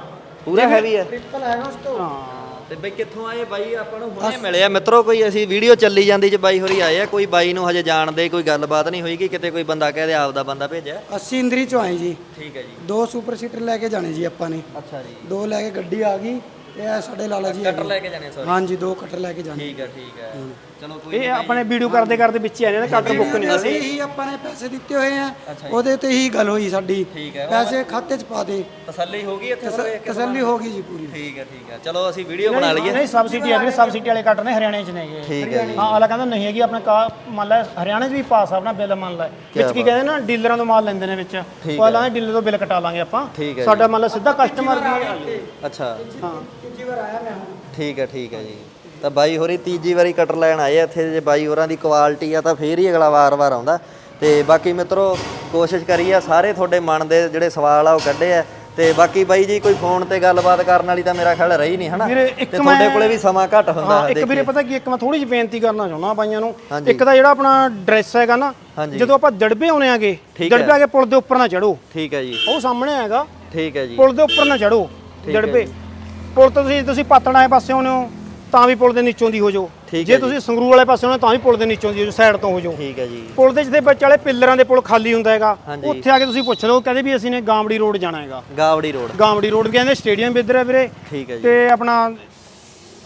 ਪੂਰਾ ਹੈਵੀ ਹੈ। ਟ੍ਰਿਪਲ ਹੈਗਾ ਉਸ ਤੋਂ। ਹਾਂ। ਤੇ ਬਈ ਕਿੱਥੋਂ ਆਏ ਬਾਈ? ਆਪਾਂ ਨੂੰ ਹੁਣੇ ਮਿਲਿਆ। ਮਿੱਤਰੋ ਕੋਈ ਅਸੀਂ ਵੀਡੀਓ ਚੱਲੀ ਜਾਂਦੀ ਚ ਬਾਈ ਹੋਰੀ ਆਏ ਆ। ਕੋਈ ਬਾਈ ਨੂੰ ਹਜੇ ਜਾਣਦੇ ਕੋਈ ਗੱਲਬਾਤ ਨਹੀਂ ਹੋਈ ਕਿ ਕਿਤੇ ਕੋਈ ਬੰਦਾ ਕਹਦੇ ਆਪ ਦਾ ਬੰਦਾ ਭੇਜਿਆ? ਅਸੀਂ ਇੰਦਰੀ ਚੋਂ ਆਏ ਜੀ। ਠੀਕ ਹੈ ਜੀ। ਦੋ ਸੁਪਰ ਸੀਟਰ ਲੈ ਕੇ ਜਾਣੇ ਜੀ ਆਪਾਂ ਨੇ। ਅੱਛਾ ਜੀ। ਦੋ ਲੈ ਕੇ ਗੱਡੀ ਆ ਗਈ। ਇਹ ਸਾਡੇ ਲਾਲਾ ਜੀ ਕਟਰ ਲੈ ਕੇ ਜਾਣੇ ਸੌਰੀ ਹਾਂਜੀ ਦੋ ਕਟਰ ਲੈ ਕੇ ਜਾਣੇ। ਠੀਕ ਹੈ ਠੀਕ ਹੈ। ਚਲੋ ਕੋਈ ਇਹ ਆਪਣੇ ਵੀਡੀਓ ਕਰਦੇ ਕਰਦੇ ਵਿੱਚ ਆਨੇ ਨੇ ਕੱਟ ਬੁੱਕ ਨਹੀਂ ਅਸੀਂ ਹੀ ਆਪਾਂ ਨੇ ਪੈਸੇ ਦਿੱਤੇ ਹੋਏ ਆ ਉਹਦੇ ਤੇ ਹੀ ਗੱਲ ਹੋਈ ਸਾਡੀ। ਠੀਕ ਹੈ। ਪੈਸੇ ਖਾਤੇ 'ਚ ਪਾ ਦੇ। ਤਸੱਲੀ ਹੋ ਗਈ ਇੱਥੇ ਫਿਰ ਤਸੱਲੀ ਹੋ ਗਈ ਜੀ ਪੂਰੀ। ਠੀਕ ਹੈ ਠੀਕ ਹੈ। ਚਲੋ ਅਸੀਂ ਵੀਡੀਓ ਬਣਾ ਲਈਏ। ਨਹੀਂ ਸਬਸਿਡੀ ਆ ਵੀਰੇ ਸਬਸਿਡੀ ਵਾਲੇ ਕੱਟ ਨੇ ਹਰਿਆਣੇ ਚ ਨੇਗੇ ਠੀਕ ਹੈ ਹਾਂ ਆਲਾ ਕਹਿੰਦਾ ਨਹੀਂ ਹੈਗੀ ਆਪਣੇ ਕਾ ਮੰਨ ਲੈ ਹਰਿਆਣੇ 'ਚ ਵੀ ਪਾਸ ਆ ਆਪਣਾ ਬਿੱਲ ਮੰਨ ਲੈ। ਵਿੱਚ ਕੀ ਕਹਿੰਦੇ ਨਾ ਡੀਲਰਾਂ ਤੋਂ ਮਾਲ ਲੈਂਦੇ ਨੇ ਵਿੱਚ। ਉਹ ਆਲਾ ਡੀਲਰ ਤੋਂ ਬਿੱਲ ਕਟਾ ਲਾਂਗੇ ਆਪਾਂ। ਸਾਡਾ ਮੰਨ ਲੈ ਸਿੱਧਾ ਕਸਟਮਰ ਦੀ ਅੱਛਾ। ਹਾਂ। ਠੀਕ ਹੈ ਠੀਕ ਹੈ ਜੀ। ਤਾਂ ਬਾਈ ਹੋਰੀ ਤੀਜੀ ਵਾਰੀ ਕਟਰ ਲੈਣ ਆਏ ਆ ਇੱਥੇ ਜੇ ਬਾਈ ਹੋਰਾਂ ਦੀ ਕੁਆਲਿਟੀ ਆ ਤਾਂ ਫੇਰ ਹੀ ਅਗਲਾ ਵਾਰ-ਵਾਰ ਆਉਂਦਾ। ਤੇ ਬਾਕੀ ਮਿੱਤਰੋ ਕੋਸ਼ਿਸ਼ ਕਰੀ ਆ ਸਾਰੇ ਤੁਹਾਡੇ ਮਨ ਦੇ ਜਿਹੜੇ ਸਵਾਲ ਆ ਉਹ ਕੱਢੇ ਆ। ਤੇ ਬਾਕੀ ਬਾਈ ਜੀ ਕੋਈ ਫੋਨ ਤੇ ਗੱਲਬਾਤ ਕਰਨ ਵਾਲੀ ਤਾਂ ਮੇਰਾ ਖਿਆਲ ਰਹੀ ਨਹੀਂ ਹਨਾ? ਤੇ ਤੁਹਾਡੇ ਕੋਲੇ ਵੀ ਸਮਾਂ ਘੱਟ ਹੁੰਦਾ ਹਾਂ ਇੱਕ। ਵੀਰੇ ਪਤਾ ਕੀ ਇੱਕ ਮੈਂ ਥੋੜੀ ਜਿਹੀ ਬੇਨਤੀ ਕਰਨਾ ਚਾਹੁੰਦਾ ਬਾਈਆਂ ਨੂੰ। ਇੱਕ ਤਾਂ ਜਿਹੜਾ ਆਪਣਾ ਡਰੈਸ ਹੈਗਾ ਨਾ। ਜਦੋਂ ਆਪਾਂ ਦੜਬੇ ਆਉਣੇ ਆਗੇ। ਦੜਬੇ ਆ ਕੇ ਪੁਲ ਦੇ ਉੱਪਰ ਨਾ ਚੜੋ ਠੀਕ ਹੈ ਜੀ। ਉਹ ਸਾਹਮਣੇ ਹੈਗਾ ਠੀਕ ਹੈ ਜੀ। ਪੁਲ ਦੇ ਉੱਪਰ ਨਾ ਚੜੋ ਦੜਬੇ ਪੁਲ ਤੋਂ ਤੁਸੀਂ ਤੁਸੀਂ ਪਾਤਣ ਪਾਸੇ ਆਉਣੇ ਹੋ। ਤਾਂ ਵੀ ਪੁਲ ਦੇ ਨੀਚੋਂ ਦੀ ਹੋ ਜਾਓ। ਜੇ ਤੁਸੀਂ ਸੰਗਰੂਰ ਵਾਲੇ ਪਾਸੇ ਆਉਣੇ ਤਾਂ ਵੀ ਪੁਲ ਦੇ ਨੀਚੋਂ ਦੀ ਹੋ ਜਾਓ ਸਾਈਡ ਤੋਂ ਹੋ ਜਾਓ। ਠੀਕ ਹੈ ਜੀ। ਪੁਲ ਦੇ ਜਿੱਥੇ ਵਿੱਚ ਵਾਲੇ ਪਿੱਲਰਾਂ ਦੇ ਪੁਲ ਖਾਲੀ ਹੁੰਦਾ ਹੈਗਾ। ਉੱਥੇ ਆ ਕੇ ਤੁਸੀਂ ਪੁੱਛ ਲਓ ਕਹਿੰਦੇ ਵੀ ਅਸੀਂ ਨੇ ਗਾਮੜੀ ਰੋਡ ਜਾਣਾ ਹੈਗਾ। ਗਾਵੜੀ ਰੋਡ। ਗਾਮੜੀ ਰੋਡ ਕਹਿੰਦੇ ਸਟੇਡੀਅਮ ਵੀ ਇੱਧਰ ਹੈ ਵੀਰੇ। ਠੀਕ ਹੈ ਜੀ। ਤੇ ਆਪਣਾ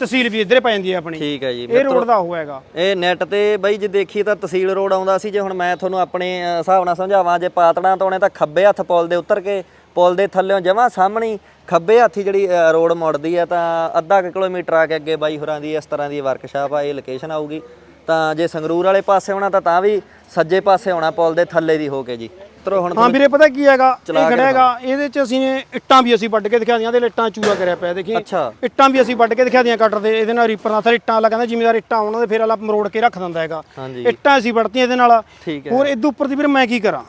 ਤਹਿਸੀਲ ਵੀ ਇੱਧਰ ਪੈ ਜਾਂਦੀ ਹੈ ਆਪਣੀ। ਠੀਕ ਹੈ ਜੀ ਇਹ ਰੋਡ ਦਾ ਉਹ ਹੈਗਾ। ਇਹ ਨੈਟ ਤੇ ਬਈ ਜੇ ਦੇਖੀ ਤਾਂ ਤਹਿਸੀਲ ਰੋਡ ਆਉਂਦਾ ਸੀ ਜੇ ਹੁਣ ਮੈਂ ਤੁਹਾਨੂੰ ਆਪਣੇ ਹਿਸਾਬ ਨਾਲ ਸਮਝਾਵਾਂ ਜੇ ਪਾਤੜਾਂ ਤੋਂ ਆਉਣੇ ਤਾਂ ਖੱਬੇ ਹੱਥ ਪੁਲ ਦੇ ਉਤਰ ਕੇ ਪੁਲ ਦੇ ਥੱਲੇੋਂ ਜਮਾਂ ਸਾਹਮਣੇ ਖੱਬੇ ਹੱਥੀ ਜਿਹੜੀ ਰੋਡ ਮੁੜਦੀ ਆ, ਤਾਂ ਅੱਧਾ ਕੁ ਕਿਲੋਮੀਟਰ ਆ ਕੇ ਅੱਗੇ ਬਾਈ ਹੋਰਾਂ ਦੀ ਇਸ ਤਰ੍ਹਾਂ ਦੀ ਵਰਕਸ਼ਾਪ ਆ, ਇਹ ਲੋਕੇਸ਼ਨ ਆਊਗੀ। ਤਾਂ ਜੇ ਸੰਗਰੂਰ ਵਾਲੇ ਪਾਸੇ ਆਉਣਾ ਤਾਂ ਤਾਂ ਵੀ ਸੱਜੇ ਪਾਸੇ ਆਉਣਾ ਪੁਲ ਦੇ ਥੱਲੇ ਦੀ ਹੋ ਕੇ ਜੀ। ਹੁਣ ਹਾਂ ਵੀਰੇ ਪਤਾ ਕੀ ਹੈਗਾ? ਇਹ ਚਲਾ ਕੇ ਖੜਾ ਹੈਗਾ। ਇਹਦੇ ਚ ਅਸੀਂ ਇੱਟਾਂ ਵੀ ਅਸੀਂ ਵੱਢ ਕੇ ਦਿਖਾ ਦੀਆਂ ਤੇ ਇੱਟਾਂ ਚੂਰਾ ਕਰਿਆ ਪਿਆ। ਦੇਖੀ? ਅੱਛਾ। ਇੱਟਾਂ ਵੀ ਅਸੀਂ ਵੱਢ ਕੇ ਦਿਖਾ ਦੀਆਂ ਕਟਰ ਦੇ। ਇਹਦੇ ਨਾਲ ਰੀਪਰ ਨਾਲ ਥਰ ਇੱਟਾਂ ਵਾਲਾ ਕਹਿੰਦਾ ਜ਼ਿਮੀਦਾਰ ਇੱਟਾਂ ਆਉਣਾ ਤੇ ਫਿਰ ਵਾਲਾ ਮਰੋੜ ਕੇ ਰੱਖ ਦਿੰਦਾ ਹੈਗਾ। ਇੱਟਾਂ ਅਸੀਂ ਵੜਤੀਆਂ ਇਹਦੇ ਨਾਲ। ਹੋਰ ਇਦੋਂ ਉੱਪਰ ਦੀ ਵੀਰੇ ਮੈਂ ਕੀ ਕਰਾਂ?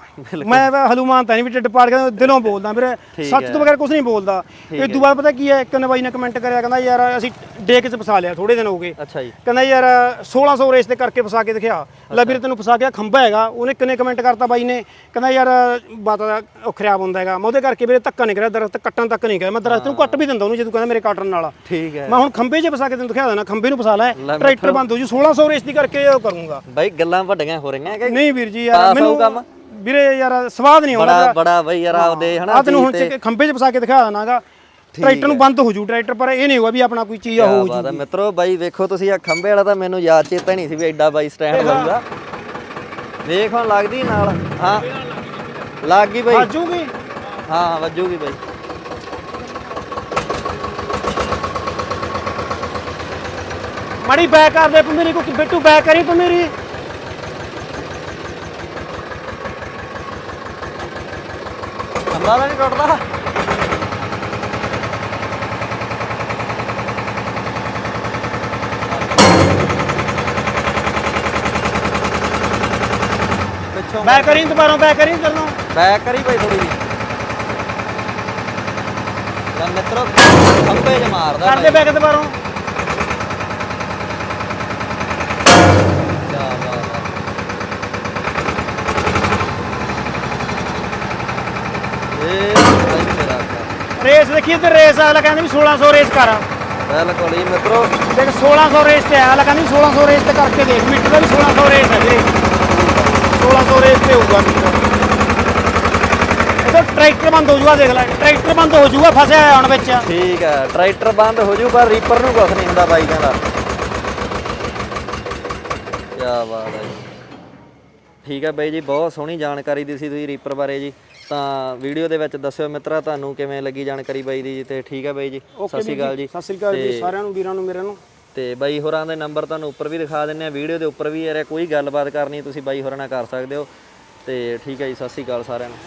ਮੈਂ ਹਲੂਮਾਨ ਤਾਂ ਨਹੀਂ ਵੀ ਢਿੱਡ ਪਾੜ ਕੇ ਦਿਲੋਂ ਬੋਲਦਾ ਵੀਰੇ। ਸੱਚ ਤੋਂ ਬਗੈਰ ਕੁਝ ਨਹੀਂ ਬੋਲਦਾ। ਇਹ ਤੋਂ ਬਾਅਦ ਪਤਾ ਕੀ ਹੈ ਇੱਕ ਨੇ ਬਾਈ ਨੇ ਕਮੈਂਟ ਕਰਿਆ ਕਹਿੰਦਾ ਯਾਰ ਅਸੀਂ ਡੇਕ ਚ ਫਸਾ ਲਿਆ ਥੋੜੇ ਦਿਨ ਹੋ ਗਏ। ਅੱਛਾ ਜੀ। ਕਹਿੰਦਾ ਯਾਰ 1600 ਰੇਸ ਤੇ ਕਰਕੇ ਫਸਾ ਕੇ ਦਿਖਿਆ। ਲੈ ਵੀਰੇ ਤੈਨੂੰ ਫਸਾ ਕੇ ਖੰਭਾ ਹੈਗਾ। ਉਹਨੇ ਕਿੰਨੇ ਕਮੈਂਟ ਕਰਤਾ ਬਾਈ ਨੇ। ਕਹਿੰਦਾ ਯਾਰ ਬਾਤ ਉਹ ਖਰਾਬ ਹੁੰਦਾ ਹੈਗਾ। ਮੈਂ ਉਹਦੇ ਕਰਕੇ ਵੀਰੇ ਧੱਕਾ ਨਹੀਂ ਕਰਿਆ ਦਰਖਤ ਕੱਟਣ ਤੱਕ ਨਹੀਂ ਗਿਆ ਮੈਂ ਦਰਖਤ ਨੂੰ ਕੱਟ ਵੀ ਦਿੰਦਾ ਉਹਨੂੰ ਜੇ ਤੂੰ ਕਹਿੰਦਾ ਮੇਰੇ ਕਾਟਣ ਨਾਲ ਠੀਕ ਹੈ। ਮੈਂ ਹੁਣ ਖੰਭੇ 'ਚ ਫਸਾ ਕੇ ਤੈਨੂੰ ਦਿਖਾ ਦੇਣਾ ਖੰਭੇ ਨੂੰ ਫਸਾ ਲੈ ਲੈ ਟਰੈਕਟਰ ਬੰਦ ਹੋ ਜੂ 1600 ਰੇਸ ਦੀ ਕਰਕੇ ਉਹ ਕਰੂੰਗਾ। ਬਾਈ ਗੱਲਾਂ ਵੱਡੀਆਂ ਹੋ ਰਹੀਆਂ ਕਿ ਨਹੀਂ ਵੀਰ ਜੀ ਯਾਰ ਮੈਨੂੰ ਕੰਮ? ਵੀਰੇ ਯਾਰ ਸਵਾਦ ਨਹੀਂ ਆਉਂਦਾ ਬੜਾ ਬੜਾ ਬਈ ਯਾਰ ਆਪਦੇ ਹਨਾ ਆ ਤੈਨੂੰ ਹੁਣ ਖੰਭੇ 'ਚ ਫਸਾ ਕੇ ਦਿਖਾ ਦੇਣਾਗਾ ਟਰੈਕਟਰ ਨੂੰ ਬੰਦ ਹੋ ਜੂ ਟਰੈਕਟਰ ਪਰ ਇਹ ਨਹੀਂ ਹੋਗਾ ਵੀ ਆਪਣਾ ਕੋਈ ਚੀਜ਼ ਆ ਹੋ ਹੈ ਮਿੱਤਰੋ ਬਾਈ ਵੇਖੋ ਤੁਸੀਂ ਆ ਖੰਬੇ ਵਾਲਾ ਤਾਂ ਮੈਨੂੰ ਯਾਦ ਚੇਤਾ ਨਹੀਂ ਸੀ ਵੀ ਐਡਾ ਬਾਈ ਸਟੈਂਡ ਲਾਊਗਾ ਵੇਖ ਹੁਣ ਲੱਗਦੀ ਨਾਲ। ਹਾਂ। ਲੱਗ ਗਈ ਬਾਈ। ਆਜੂਗੀ ਹਾਂ ਵੱਜੂਗੀ ਬਾਈ। ਮੜੀ ਬੈਕ ਕਰ ਦੇ ਤੂੰ ਮੇਰੀ ਕੋ ਬਿੱਟੂ ਬੈਕ ਕਰੀ ਤੂੰ ਮੇਰੀ ਖੰਬਾ ਤਾਂ ਨਹੀਂ ਟੁੱਟਦਾ। ਪਿੱਛੋਂ ਬੈਕ ਕਰੀ ਦੁਬਾਰਾ ਬੈਕ ਕਰੀ ਕਰਨੋਂ। ਬੈਕ ਕਰੀ ਬਾਈ ਥੋੜੀ ਜੀ ਤਾਂ ਮਿੱਤਰੋ ਖੰਬੇ 'ਚ ਮਾਰਦਾ ਕਰ ਦੇ ਬੈਕ ਦੁਬਾਰਾ ਕਿਆ ਬਾਤ ਇਹ ਤੇਰਾ। ਰੇਸ ਦੇਖੀ ਤੇ ਰੇਸ ਆਲਾ ਕਹਿੰਦੇ ਵੀ 1600 ਰੇਸ ਕਰ। ਬਿਲਕੁਲ ਹੀ ਮਿੱਤਰੋ। ਦੇਖ 1600 ਰੇਸ ਤੇ ਆਲਾ ਕਹਿੰਦੇ ਵੀ 1600 ਰੇਸ ਤੇ ਕਰਕੇ ਦੇਖ ਮੀਟਰ ਦਾ ਵੀ 1600 ਰੇਸ ਹੈ ਵੀਰੇ। 1600 ਰੇਸ ਤੇ ਹੋਊਗਾ ਮੀਟਰ ਇਹਦਾ ਟਰੈਕਟਰ ਬੰਦ ਹੋ ਜੂਗਾ ਦੇਖ ਲੈ ਟਰੈਕਟਰ ਬੰਦ ਹੋ ਜੂਗਾ ਫਸਿਆ ਹੋਇਆ ਹੁਣ ਵਿੱਚ। ਠੀਕ ਹੈ ਟਰੈਕਟਰ ਬੰਦ ਹੋ ਜੂ ਪਰ ਰੀਪਰ ਨੂੰ ਕੁਝ ਨਹੀਂ ਹੁੰਦਾ ਬਾਈ ਕਹਿੰਦਾ ਕੀ ਬਾਤ ਹੈ ਜੀ। ਠੀਕ ਹੈ ਬਾਈ ਜੀ ਬਹੁਤ ਸੋਹਣੀ ਜਾਣਕਾਰੀ ਦਿੱਤੀ ਤੁਸੀਂ ਰੀਪਰ ਬਾਰੇ ਜੀ। ਤਾਂ ਵੀਡੀਓ ਦੇ ਵਿੱਚ ਦੱਸਿਓ ਮਿੱਤਰਾ ਤੁਹਾਨੂੰ ਕਿਵੇਂ ਲੱਗੀ ਜਾਣਕਾਰੀ ਬਾਈ ਦੀ ਜੀ ਤੇ ਠੀਕ ਹੈ ਬਾਈ ਜੀ। ਸਤਿ ਸ਼੍ਰੀ ਅਕਾਲ ਜੀ। ਸਤਿ ਸ੍ਰੀ ਅਕਾਲ ਜੀ ਸਾਰਿਆਂ ਨੂੰ ਵੀਰਾਂ ਨੂੰ ਮੇਰੇ ਨੂੰ। ਤੇ ਬਾਈ ਹੋਰਾਂ ਦੇ ਨੰਬਰ ਤੁਹਾਨੂੰ ਉੱਪਰ ਵੀ ਦਿਖਾ ਦਿੰਨੇ ਆ ਵੀਡੀਓ ਦੇ ਉੱਪਰ ਵੀ ਯਾਰ ਕੋਈ ਗੱਲਬਾਤ ਕਰਨੀ ਤੁਸੀਂ ਬਾਈ ਹੋਰਾਂ ਨਾਲ ਕਰ ਸਕਦੇ ਹੋ। ਤੇ ਠੀਕ ਹੈ ਜੀ ਸਤਿ ਸ਼੍ਰੀ ਅਕਾਲ ਸਾਰਿਆਂ ਨੂੰ।